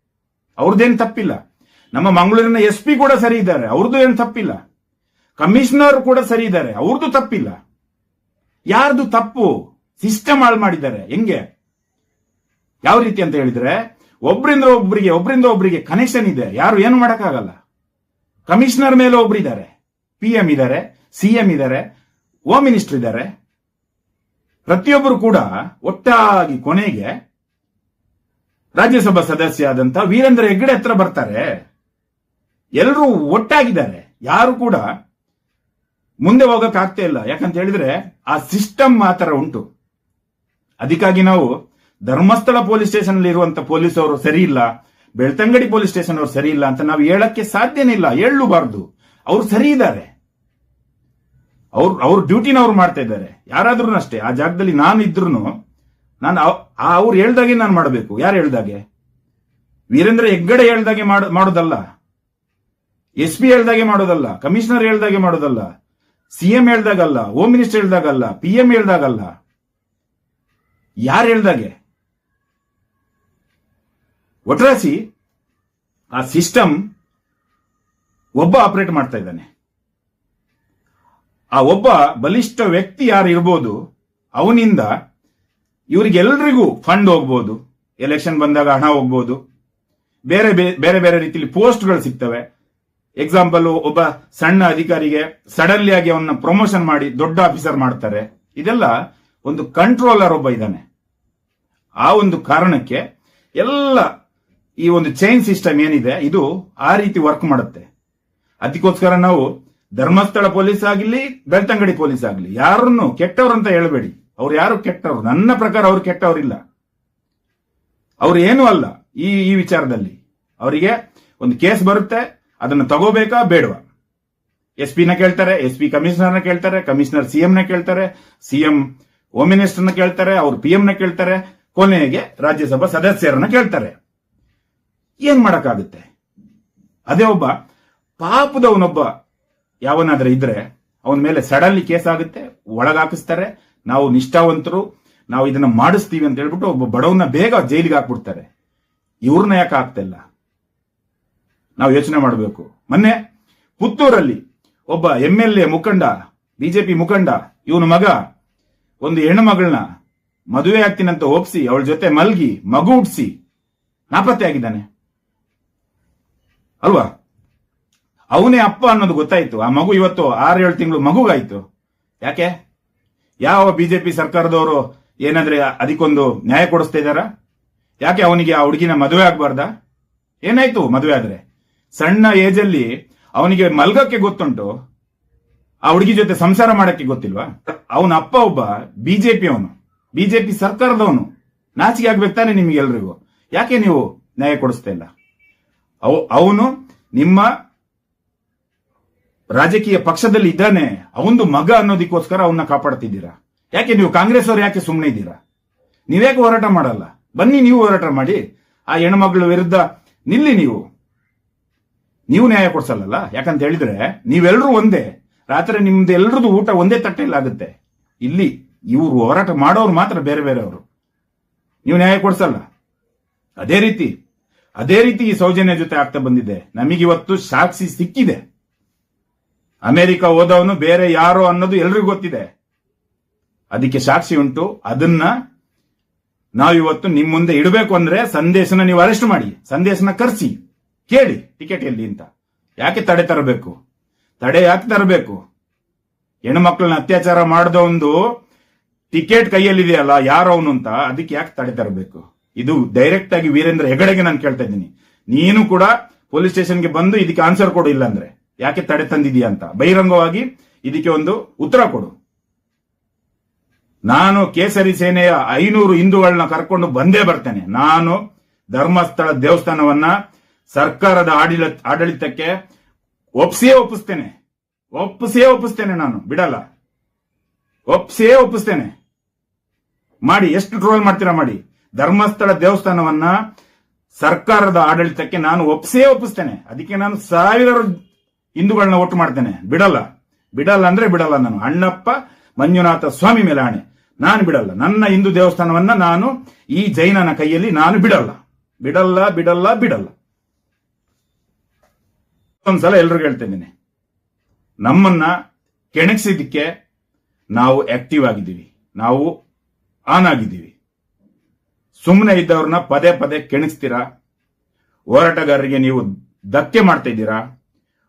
ಅವ್ರದ್ದೇನು ತಪ್ಪಿಲ್ಲ. ನಮ್ಮ ಮಂಗಳೂರಿನ ಎಸ್ ಪಿ ಕೂಡ ಸರಿ ಇದ್ದಾರೆ. ಅವ್ರದ್ದು ಏನು ತಪ್ಪಿಲ್ಲ. ಕಮಿಷನರ್ ಕೂಡ ಸರಿ ಇದ್ದಾರೆ. ಅವ್ರದ್ದು ತಪ್ಪಿಲ್ಲ. ಯಾರ್ದು ತಪ್ಪು? ಸಿಸ್ಟಮ್ ಹಾಳು ಮಾಡಿದ್ದಾರೆ. ಹೆಂಗೆ? ಯಾವ ರೀತಿ ಅಂತ ಹೇಳಿದ್ರೆ, ಒಬ್ರಿಂದ ಒಬ್ಬರಿಗೆ ಒಬ್ರಿಂದ ಒಬ್ಬರಿಗೆ ಕನೆಕ್ಷನ್ ಇದೆ. ಯಾರು ಏನು ಮಾಡೋಕ್ಕಾಗಲ್ಲ. ಕಮಿಷನರ್ ಮೇಲೆ ಒಬ್ರಿದ್ದಾರೆ ಪಿ ಎಂ ಇದ್ದಾರೆ ಸಿಎಂ ಇದ್ದಾರೆ ಹೋಮ್ ಮಿನಿಸ್ಟರ್ ಇದ್ದಾರೆ. ಪ್ರತಿಯೊಬ್ಬರು ಕೂಡ ಒಟ್ಟಾಗಿ ಕೊನೆಗೆ ರಾಜ್ಯಸಭಾ ಸದಸ್ಯ ಆದಂತ ವೀರೇಂದ್ರ ಹೆಗ್ಗಡೆ ಹತ್ರ ಬರ್ತಾರೆ. ಎಲ್ಲರೂ ಒಟ್ಟಾಗಿದ್ದಾರೆ. ಯಾರು ಕೂಡ ಮುಂದೆ ಹೋಗಕ್ ಆಗ್ತಾ ಇಲ್ಲ. ಯಾಕಂತ ಹೇಳಿದ್ರೆ ಆ ಸಿಸ್ಟಮ್ ಮಾತ್ರ ತರ ಉಂಟು. ಅದಕ್ಕಾಗಿ ನಾವು ಧರ್ಮಸ್ಥಳ ಪೊಲೀಸ್ ಸ್ಟೇಷನ್ ಅಲ್ಲಿ ಇರುವಂತ ಪೊಲೀಸ್ ಅವರು ಸರಿ ಇಲ್ಲ, ಬೆಳ್ತಂಗಡಿ ಪೊಲೀಸ್ ಸ್ಟೇಷನ್ ಅವರು ಸರಿ ಇಲ್ಲ ಅಂತ ನಾವು ಹೇಳಕ್ಕೆ ಸಾಧ್ಯನೇ ಇಲ್ಲ. ಹೇಳಲೂಬಾರ್ದು. ಅವ್ರು ಸರಿ ಇದ್ದಾರೆ. ಅವ್ರು, ಅವ್ರ ಡ್ಯೂಟಿನ ಅವ್ರು ಮಾಡ್ತಾ ಇದ್ದಾರೆ. ಯಾರಾದ್ರೂ ಅಷ್ಟೇ. ಆ ಜಾಗದಲ್ಲಿ ನಾನು ಇದ್ರು ನಾನು ಅವ್ರು ಹೇಳ್ದಾಗೆ ನಾನು ಮಾಡಬೇಕು. ಯಾರು ಹೇಳ್ದಾಗೆ? ವೀರೇಂದ್ರ ಹೆಗ್ಗಡೆ ಹೇಳ್ದಾಗೆ ಮಾಡ- ಮಾಡೋದಲ್ಲ. ಎಸ್ ಪಿ ಹೇಳ್ದಾಗೆ ಮಾಡೋದಲ್ಲ, ಕಮಿಷನರ್ ಹೇಳ್ದಾಗೆ ಮಾಡೋದಲ್ಲ, ಸಿಎಂ ಹೇಳ್ದಾಗಲ್ಲ, ಹೋಮ್ ಮಿನಿಸ್ಟರ್ ಹೇಳ್ದಾಗಲ್ಲ ಪಿ ಎಂ ಹೇಳ್ದಾಗಲ್ಲ. ಯಾರು ಹೇಳ್ದಾಗೆ? ಒಟ್ರಾಸಿ ಆ ಸಿಸ್ಟಮ್ ಒಬ್ಬ ಆಪರೇಟ್ ಮಾಡ್ತಾ ಇದ್ದಾನೆ. ಆ ಒಬ್ಬ ಬಲಿಷ್ಠ ವ್ಯಕ್ತಿ ಯಾರು ಇರ್ಬೋದು, ಅವನಿಂದ ಇವರಿಗೆಲ್ರಿಗೂ ಫಂಡ್ ಹೋಗ್ಬೋದು, ಎಲೆಕ್ಷನ್ ಬಂದಾಗ ಹಣ ಹೋಗ್ಬೋದು, ಬೇರೆ ಬೇರೆ ಬೇರೆ ರೀತಿಯಲ್ಲಿ ಪೋಸ್ಟ್ಗಳು ಸಿಗ್ತವೆ. ಎಕ್ಸಾಂಪಲ್ ಒಬ್ಬ ಸಣ್ಣ ಅಧಿಕಾರಿಗೆ ಸಡನ್ಲಿ ಆಗಿ ಅವನ್ನ ಪ್ರಮೋಷನ್ ಮಾಡಿ ದೊಡ್ಡ ಆಫೀಸರ್ ಮಾಡ್ತಾರೆ. ಇದೆಲ್ಲ ಒಂದು ಕಂಟ್ರೋಲರ್ ಒಬ್ಬ ಇದ್ದಾನೆ. ಆ ಒಂದು ಕಾರಣಕ್ಕೆ ಎಲ್ಲ ಈ ಒಂದು ಚೈನ್ ಸಿಸ್ಟಮ್ ಏನಿದೆ, ಇದು ಆ ರೀತಿ ವರ್ಕ್ ಮಾಡುತ್ತೆ. ಅದಕ್ಕೋಸ್ಕರ ನಾವು ಧರ್ಮಸ್ಥಳ ಪೊಲೀಸ್ ಆಗಲಿ, ಬೆಳ್ತಂಗಡಿ ಪೊಲೀಸ್ ಆಗಲಿ, ಯಾರನ್ನು ಕೆಟ್ಟವ್ರು ಅಂತ ಹೇಳಬೇಡಿ. ಅವ್ರು ಯಾರು ಕೆಟ್ಟವ್ರು? ನನ್ನ ಪ್ರಕಾರ ಅವ್ರು ಕೆಟ್ಟವ್ರಿಲ್ಲ. ಅವ್ರು ಏನೂ ಅಲ್ಲ ಈ ಈ ವಿಚಾರದಲ್ಲಿ. ಅವರಿಗೆ ಒಂದು ಕೇಸ್ ಬರುತ್ತೆ ಅದನ್ನು ತಗೋಬೇಕಾ? ಬೇಡವಾ? ಎಸ್ ಪಿನ ಕೇಳ್ತಾರೆ ಎಸ್ ಪಿ ಕಮಿಷನರ್ನ ಕೇಳ್ತಾರೆ, ಕಮಿಷನರ್ ಸಿಎಂ ನ ಕೇಳ್ತಾರೆ, ಸಿಎಂ ಹೋಮ್ ಮಿನಿಸ್ಟರ್ನ ಕೇಳ್ತಾರೆ, ಅವ್ರು ಪಿ ನ ಕೇಳ್ತಾರೆ, ಕೊನೆಗೆ ರಾಜ್ಯಸಭಾ ಸದಸ್ಯರನ್ನ ಕೇಳ್ತಾರೆ. ಏನ್ ಮಾಡಕ್ಕಾಗುತ್ತೆ? ಅದೇ ಒಬ್ಬ ಪಾಪದವನೊಬ್ಬ ಯಾವನಾದ್ರೂ ಇದ್ರೆ ಅವನ ಮೇಲೆ ಸಡನ್ಲಿ ಕೇಸ್ ಆಗುತ್ತೆ, ಒಳಗಾಕಿಸ್ತಾರೆ, ನಾವು ನಿಷ್ಠಾವಂತರು, ನಾವು ಇದನ್ನ ಮಾಡಿಸ್ತೀವಿ ಅಂತ ಹೇಳ್ಬಿಟ್ಟು ಒಬ್ಬ ಬಡವನ್ನ ಬೇಗ ಜೈಲಿಗೆ ಹಾಕ್ಬಿಡ್ತಾರೆ. ಇವ್ರನ್ನ ಯಾಕೆ ಆಗ್ತಿಲ್ಲ ನಾವು ಯೋಚನೆ ಮಾಡಬೇಕು. ಮೊನ್ನೆ ಪುತ್ತೂರಲ್ಲಿ ಒಬ್ಬ ಎಂ ಎಲ್ ಎ ಮುಖಂಡ ಬಿಜೆಪಿ ಮುಖಂಡ, ಇವನ ಮಗ ಒಂದು ಹೆಣ್ಣು ಮಗಳನ್ನ ಮದುವೆ ಆಗ್ತೀನಂತ ಒಪ್ಸಿ, ಅವಳ ಜೊತೆ ಮಲ್ಗಿ, ಮಗು ಹುಟ್ಟಿಸಿ ನಾಪತ್ತೆ ಆಗಿದ್ದಾನೆ. ಅಲ್ವಾ? ಅವನೇ ಅಪ್ಪ ಅನ್ನೋದು ಗೊತ್ತಾಯ್ತು. ಆ ಮಗು ಇವತ್ತು ಆರು ಏಳು ತಿಂಗಳು ಮಗುಗಾಯ್ತು. ಯಾಕೆ? ಯಾವ ಬಿಜೆಪಿ ಸರ್ಕಾರದವರು ಏನಾದ್ರೆ ಅದಕ್ಕೊಂದು ನ್ಯಾಯ ಕೊಡಿಸ್ತಾ ಇದಾರ ಯಾಕೆ ಅವನಿಗೆ ಆ ಹುಡುಗಿನ ಮದುವೆ ಆಗ್ಬಾರ್ದ? ಏನಾಯ್ತು ಮದುವೆ ಆದ್ರೆ? ಸಣ್ಣ ಏಜಲ್ಲಿ ಅವನಿಗೆ ಮಲ್ಗಕ್ಕೆ ಗೊತ್ತುಂಟು. ಆ ಹುಡುಗಿ ಜೊತೆ ಸಂಸಾರ ಮಾಡಕ್ಕೆ ಗೊತ್ತಿಲ್ವಾ? ಅವನ ಅಪ್ಪ ಒಬ್ಬ ಬಿಜೆಪಿ ಅವನು. ಬಿಜೆಪಿ ಸರ್ಕಾರದವನು. ನಾಚಿಕೆ ಆಗ್ಬೇಕು ತಾನೆ ನಿಮ್ಗೆಲ್ರಿಗೂ ಯಾಕೆ ನೀವು ನ್ಯಾಯ ಕೊಡಿಸ್ತಾ ಇಲ್ಲ? ಅವನು ನಿಮ್ಮ ರಾಜಕೀಯ ಪಕ್ಷದಲ್ಲಿ ಇದ್ದಾನೆ. ಅವಂದು ಮಗ ಅನ್ನೋದಕ್ಕೋಸ್ಕರ ಅವನ್ನ ಕಾಪಾಡ್ತಿದ್ದೀರಾ? ಯಾಕೆ ನೀವು ಕಾಂಗ್ರೆಸ್ ಅವ್ರು ಯಾಕೆ ಸುಮ್ಮನೆ ಇದ್ದೀರಾ? ನೀವ್ಯಾಕೆ ಹೋರಾಟ ಮಾಡಲ್ಲ? ಬನ್ನಿ ನೀವು ಹೋರಾಟ ಮಾಡಿ. ಆ ಹೆಣ್ಮಗಳ ವಿರುದ್ಧ ನಿಲ್ಲಿ ನೀವು. ನೀವು ನ್ಯಾಯ ಕೊಡ್ಸಲ್ಲ ಯಾಕಂತ ಹೇಳಿದ್ರೆ ನೀವೆಲ್ಲರೂ ಒಂದೇ, ರಾತ್ರಿ ನಿಮ್ದು ಎಲ್ರದ್ದು ಊಟ ಒಂದೇ ತಟ್ಟೆಯಲ್ಲಿ ಆಗುತ್ತೆ. ಇಲ್ಲಿ ಇವರು ಹೋರಾಟ ಮಾಡೋರು ಮಾತ್ರ ಬೇರೆ ಬೇರೆಯವರು ನೀವು ನ್ಯಾಯ ಕೊಡ್ಸಲ್ಲ? ಅದೇ ರೀತಿ ಅದೇ ರೀತಿ ಈ ಸೌಜನ್ಯ ಜೊತೆ ಆಗ್ತಾ ಬಂದಿದೆ. ನಮಗಿವತ್ತು ಸಾಕ್ಷಿ ಸಿಕ್ಕಿದೆ. ಅಮೆರಿಕ ಹೋದವನು ಬೇರೆ ಯಾರೋ ಅನ್ನೋದು ಎಲ್ರಿಗೂ ಗೊತ್ತಿದೆ. ಅದಕ್ಕೆ ಸಾಕ್ಷಿ ಉಂಟು. ಅದನ್ನ ನಾವಿವತ್ತು ನಿಮ್ಮ ಮುಂದೆ ಇಡಬೇಕು ಅಂದ್ರೆ ಸಂದೇಶನ ನೀವು ಅರೆಸ್ಟ್ ಮಾಡಿ. ಸಂದೇಶನ ಕರ್ಸಿ. ಕೇಳಿ ಟಿಕೆಟ್ ಎಲ್ಲಿ ಅಂತ. ಯಾಕೆ ತಡೆ ತರಬೇಕು? ತಡೆ ಯಾಕೆ ತರಬೇಕು? ಹೆಣ್ಮಕ್ಳನ್ನ ಅತ್ಯಾಚಾರ ಮಾಡಿದ ಒಂದು ಟಿಕೆಟ್ ಕೈಯಲ್ಲಿದೆಯಲ್ಲ, ಯಾರು ಅವನು ಅಂತ, ಅದಕ್ಕೆ ಯಾಕೆ ತಡೆ ತರಬೇಕು? ಇದು ಡೈರೆಕ್ಟ್ ಆಗಿ ವೀರೇಂದ್ರ ಹೆಗಡೆಗೆ ನಾನು ಕೇಳ್ತಾ ಇದ್ದೀನಿ. ನೀನು ಕೂಡ ಪೊಲೀಸ್ ಸ್ಟೇಷನ್ಗೆ ಬಂದು ಇದಕ್ಕೆ ಆನ್ಸರ್ ಕೊಡು ಇಲ್ಲ ಅಂದ್ರೆ ಯಾಕೆ ತಡೆ ತಂದಿದೀಯ ಅಂತ. ಬಹಿರಂಗವಾಗಿ ಇದಕ್ಕೆ ಒಂದು ಉತ್ತರ ಕೊಡು. ನಾನು ಕೇಸರಿ ಸೇನೆಯ ಐನೂರು ಹಿಂದೂಗಳನ್ನ ಕರ್ಕೊಂಡು ಬಂದೇ ಬರ್ತೇನೆ. ನಾನು ಧರ್ಮಸ್ಥಳ ದೇವಸ್ಥಾನವನ್ನ ಸರ್ಕಾರದ ಆಡಳಿತ, ಆಡಳಿತಕ್ಕೆ ಒಪ್ಸಿಯೇ ಒಪ್ಪಿಸ್ತೇನೆ. ಒಪ್ಪಿಸೇ ಒಪ್ಪಿಸ್ತೇನೆ ನಾನು, ಬಿಡಲ್ಲ. ಒಪ್ಸೇ ಒಪ್ಪಿಸ್ತೇನೆ. ಮಾಡಿ, ಎಷ್ಟು ಟ್ರೋಲ್ ಮಾಡ್ತೀರಾ ಮಾಡಿ. ಧರ್ಮಸ್ಥಳ ದೇವಸ್ಥಾನವನ್ನ ಸರ್ಕಾರದ ಆಡಳಿತಕ್ಕೆ ನಾನು ಒಪ್ಸೇ ಒಪ್ಪಿಸ್ತೇನೆ. ಅದಕ್ಕೆ ನಾನು ಸಾವಿರಾರು ಹಿಂದೂಗಳನ್ನ ಒಟ್ಟು ಮಾಡ್ತೇನೆ. ಬಿಡಲ್ಲ. ಬಿಡಲ್ಲ ಅಂದ್ರೆ ಬಿಡಲ್ಲ ನಾನು. ಅಣ್ಣಪ್ಪ ಮಂಜುನಾಥ ಸ್ವಾಮಿ ಮೇಲೆ ಆಣೆ. ನಾನು ಬಿಡಲ್ಲ. ನನ್ನ ಹಿಂದೂ ದೇವಸ್ಥಾನವನ್ನ ನಾನು ಈ ಜೈನನ ಕೈಯಲ್ಲಿ ನಾನು ಬಿಡಲ್ಲ. ಬಿಡಲ್ಲ ಬಿಡಲ್ಲ ಬಿಡಲ್ಲ. ಒಂದ್ಸಲ ಎಲ್ರಿಗೂ ಹೇಳ್ತೇನೆ. ಇದ್ದೀನಿ ನಮ್ಮನ್ನ ಕೆಣಗಿಸಿದ್ದಕ್ಕೆ ನಾವು ಆಕ್ಟಿವ್ ಆಗಿದ್ದೀವಿ. ನಾವು ಆನ್ ಆಗಿದ್ದೀವಿ. ಸುಮ್ಮನೆ ಇದ್ದವ್ರನ್ನ ಪದೇ ಪದೇ ಕೆಣಗಿಸ್ತೀರಾ? ಹೋರಾಟಗಾರರಿಗೆ ನೀವು ಧಕ್ಕೆ ಮಾಡ್ತಾ ಇದ್ದೀರಾ?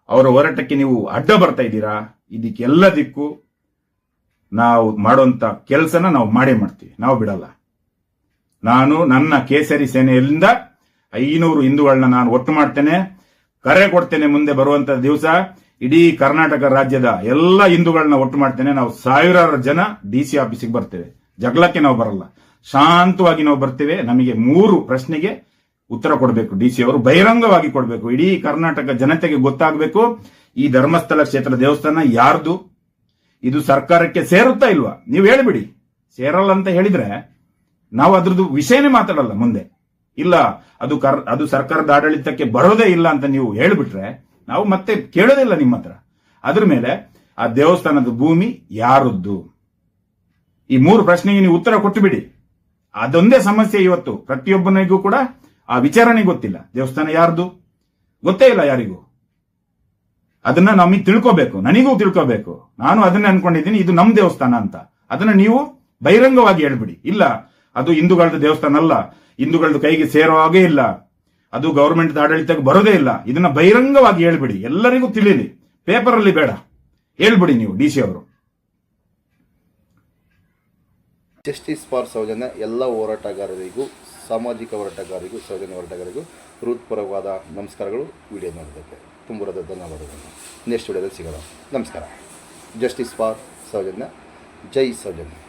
ಅವರ ಹೋರಾಟಕ್ಕೆ ನೀವು ಅಡ್ಡ ಬರ್ತಾ ಇದ್ದೀರಾ? ಇದಕ್ಕೆಲ್ಲದಕ್ಕೂ ನಾವು ಮಾಡುವಂತ ಕೆಲಸನ ನಾವು ಮಾಡೇ ಮಾಡ್ತೀವಿ. ನಾವು ಬಿಡಲ್ಲ. ನಾನು ನನ್ನ ಕೇಸರಿ ಸೇನೆಯಿಂದ ಐನೂರು ಹಿಂದೂಗಳನ್ನ ನಾನು ಒಟ್ಟು ಮಾಡ್ತೇನೆ. ಕರೆ ಕೊಡ್ತೇನೆ ಮುಂದೆ ಬರುವಂತ ದಿವಸ ಇಡೀ ಕರ್ನಾಟಕ ರಾಜ್ಯದ ಎಲ್ಲ ಹಿಂದೂಗಳನ್ನ ಒಟ್ಟು ಮಾಡ್ತೇನೆ. ನಾವು ಸಾವಿರಾರು ಜನ ಡಿ ಸಿ ಆಫೀಸಿಗೆ ಬರ್ತೇವೆ. ಜಗಳಕ್ಕೆ ನಾವು ಬರಲ್ಲ. ಶಾಂತವಾಗಿ ನಾವು ಬರ್ತೇವೆ. ನಮಗೆ ಮೂರು ಪ್ರಶ್ನೆಗೆ ಉತ್ತರ ಕೊಡಬೇಕು ಡಿ ಸಿ ಅವರು. ಬಹಿರಂಗವಾಗಿ ಕೊಡಬೇಕು. ಇಡೀ ಕರ್ನಾಟಕ ಜನತೆಗೆ ಗೊತ್ತಾಗಬೇಕು. ಈ ಧರ್ಮಸ್ಥಳ ಕ್ಷೇತ್ರ ದೇವಸ್ಥಾನ ಯಾರ್ದು? ಇದು ಸರ್ಕಾರಕ್ಕೆ ಸೇರುತ್ತಾ ಇಲ್ವಾ? ನೀವು ಹೇಳಿಬಿಡಿ. ಸೇರಲ್ಲ ಅಂತ ಹೇಳಿದ್ರೆ ನಾವು ಅದ್ರದ್ದು ವಿಷಯನೇ ಮಾತಾಡಲ್ಲ ಮುಂದೆ. ಇಲ್ಲ, ಅದು ಕರ್, ಅದು ಸರ್ಕಾರದ ಆಡಳಿತಕ್ಕೆ ಬರೋದೇ ಇಲ್ಲ ಅಂತ ನೀವು ಹೇಳಿಬಿಟ್ರೆ ನಾವು ಮತ್ತೆ ಕೇಳೋದಿಲ್ಲ ನಿಮ್ಮ ಹತ್ರ. ಅದ್ರ ಮೇಲೆ ಆ ದೇವಸ್ಥಾನದ ಭೂಮಿ ಯಾರದ್ದು? ಈ ಮೂರು ಪ್ರಶ್ನೆಗೆ ನೀವು ಉತ್ತರ ಕೊಟ್ಟು ಬಿಡಿ ಅದೊಂದೇ ಸಮಸ್ಯೆ ಇವತ್ತು. ಪ್ರತಿಯೊಬ್ಬನಿಗೂ ಕೂಡ ಆ ವಿಚಾರಣೆ ಗೊತ್ತಿಲ್ಲ. ದೇವಸ್ಥಾನ ಯಾರ್ದು? ಗೊತ್ತೇ ಇಲ್ಲ ಯಾರಿಗೂ. ಅದನ್ನ ನಮಗೆ ತಿಳ್ಕೋಬೇಕು. ನನಗೂ ತಿಳ್ಕೋಬೇಕು. ನಾನು ಅದನ್ನೇ ಅನ್ಕೊಂಡಿದ್ದೀನಿ, ಇದು ನಮ್ ದೇವಸ್ಥಾನ ಅಂತ. ಅದನ್ನ ನೀವು ಬಹಿರಂಗವಾಗಿ ಹೇಳ್ಬಿಡಿ. ಇಲ್ಲ ಅದು ಹಿಂದೂಗಳದ ದೇವಸ್ಥಾನ ಅಲ್ಲ ಹಿಂದೂಗಳದ ಕೈಗೆ ಸೇರೋ ಹಾಗೇ ಇಲ್ಲ. ಅದು ಗವರ್ಮೆಂಟ್ ಆಡಳಿತಕ್ಕೆ ಬರೋದೇ ಇಲ್ಲ. ಇದನ್ನ ಬಹಿರಂಗವಾಗಿ ಹೇಳ್ಬಿಡಿ. ಎಲ್ಲರಿಗೂ ತಿಳಿಲಿ. ಪೇಪರ್ ಅಲ್ಲಿ ಬೇಡ. ಹೇಳ್ಬಿಡಿ ನೀವು, ಡಿ ಸಿ ಅವರು. ಜಸ್ಟಿಸ್ ಫಾರ್ ಸೌಜನ್ಯ ಎಲ್ಲ ಹೋರಾಟಗಾರರಿಗೂ, ಸಾಮಾಜಿಕ ಹೋರಾಟಗಾರರಿಗೂ, ಸೌಜನ್ಯ ಹೋರಾಟಗಾರರಿಗೂ ಹೃತ್ಪೂರ್ವಕವಾದ ನಮಸ್ಕಾರಗಳು. ವಿಡಿಯೋ ನೋಡೋದಕ್ಕೆ ತುಂಬುರದ ಧನ್ಯವಾದಗಳು. ನೆಕ್ಸ್ಟ್ ವಿಡಿಯೋದಲ್ಲಿ ಸಿಗೋಣ. ನಮಸ್ಕಾರ. Justice for Soujanya. Jai Soujanya.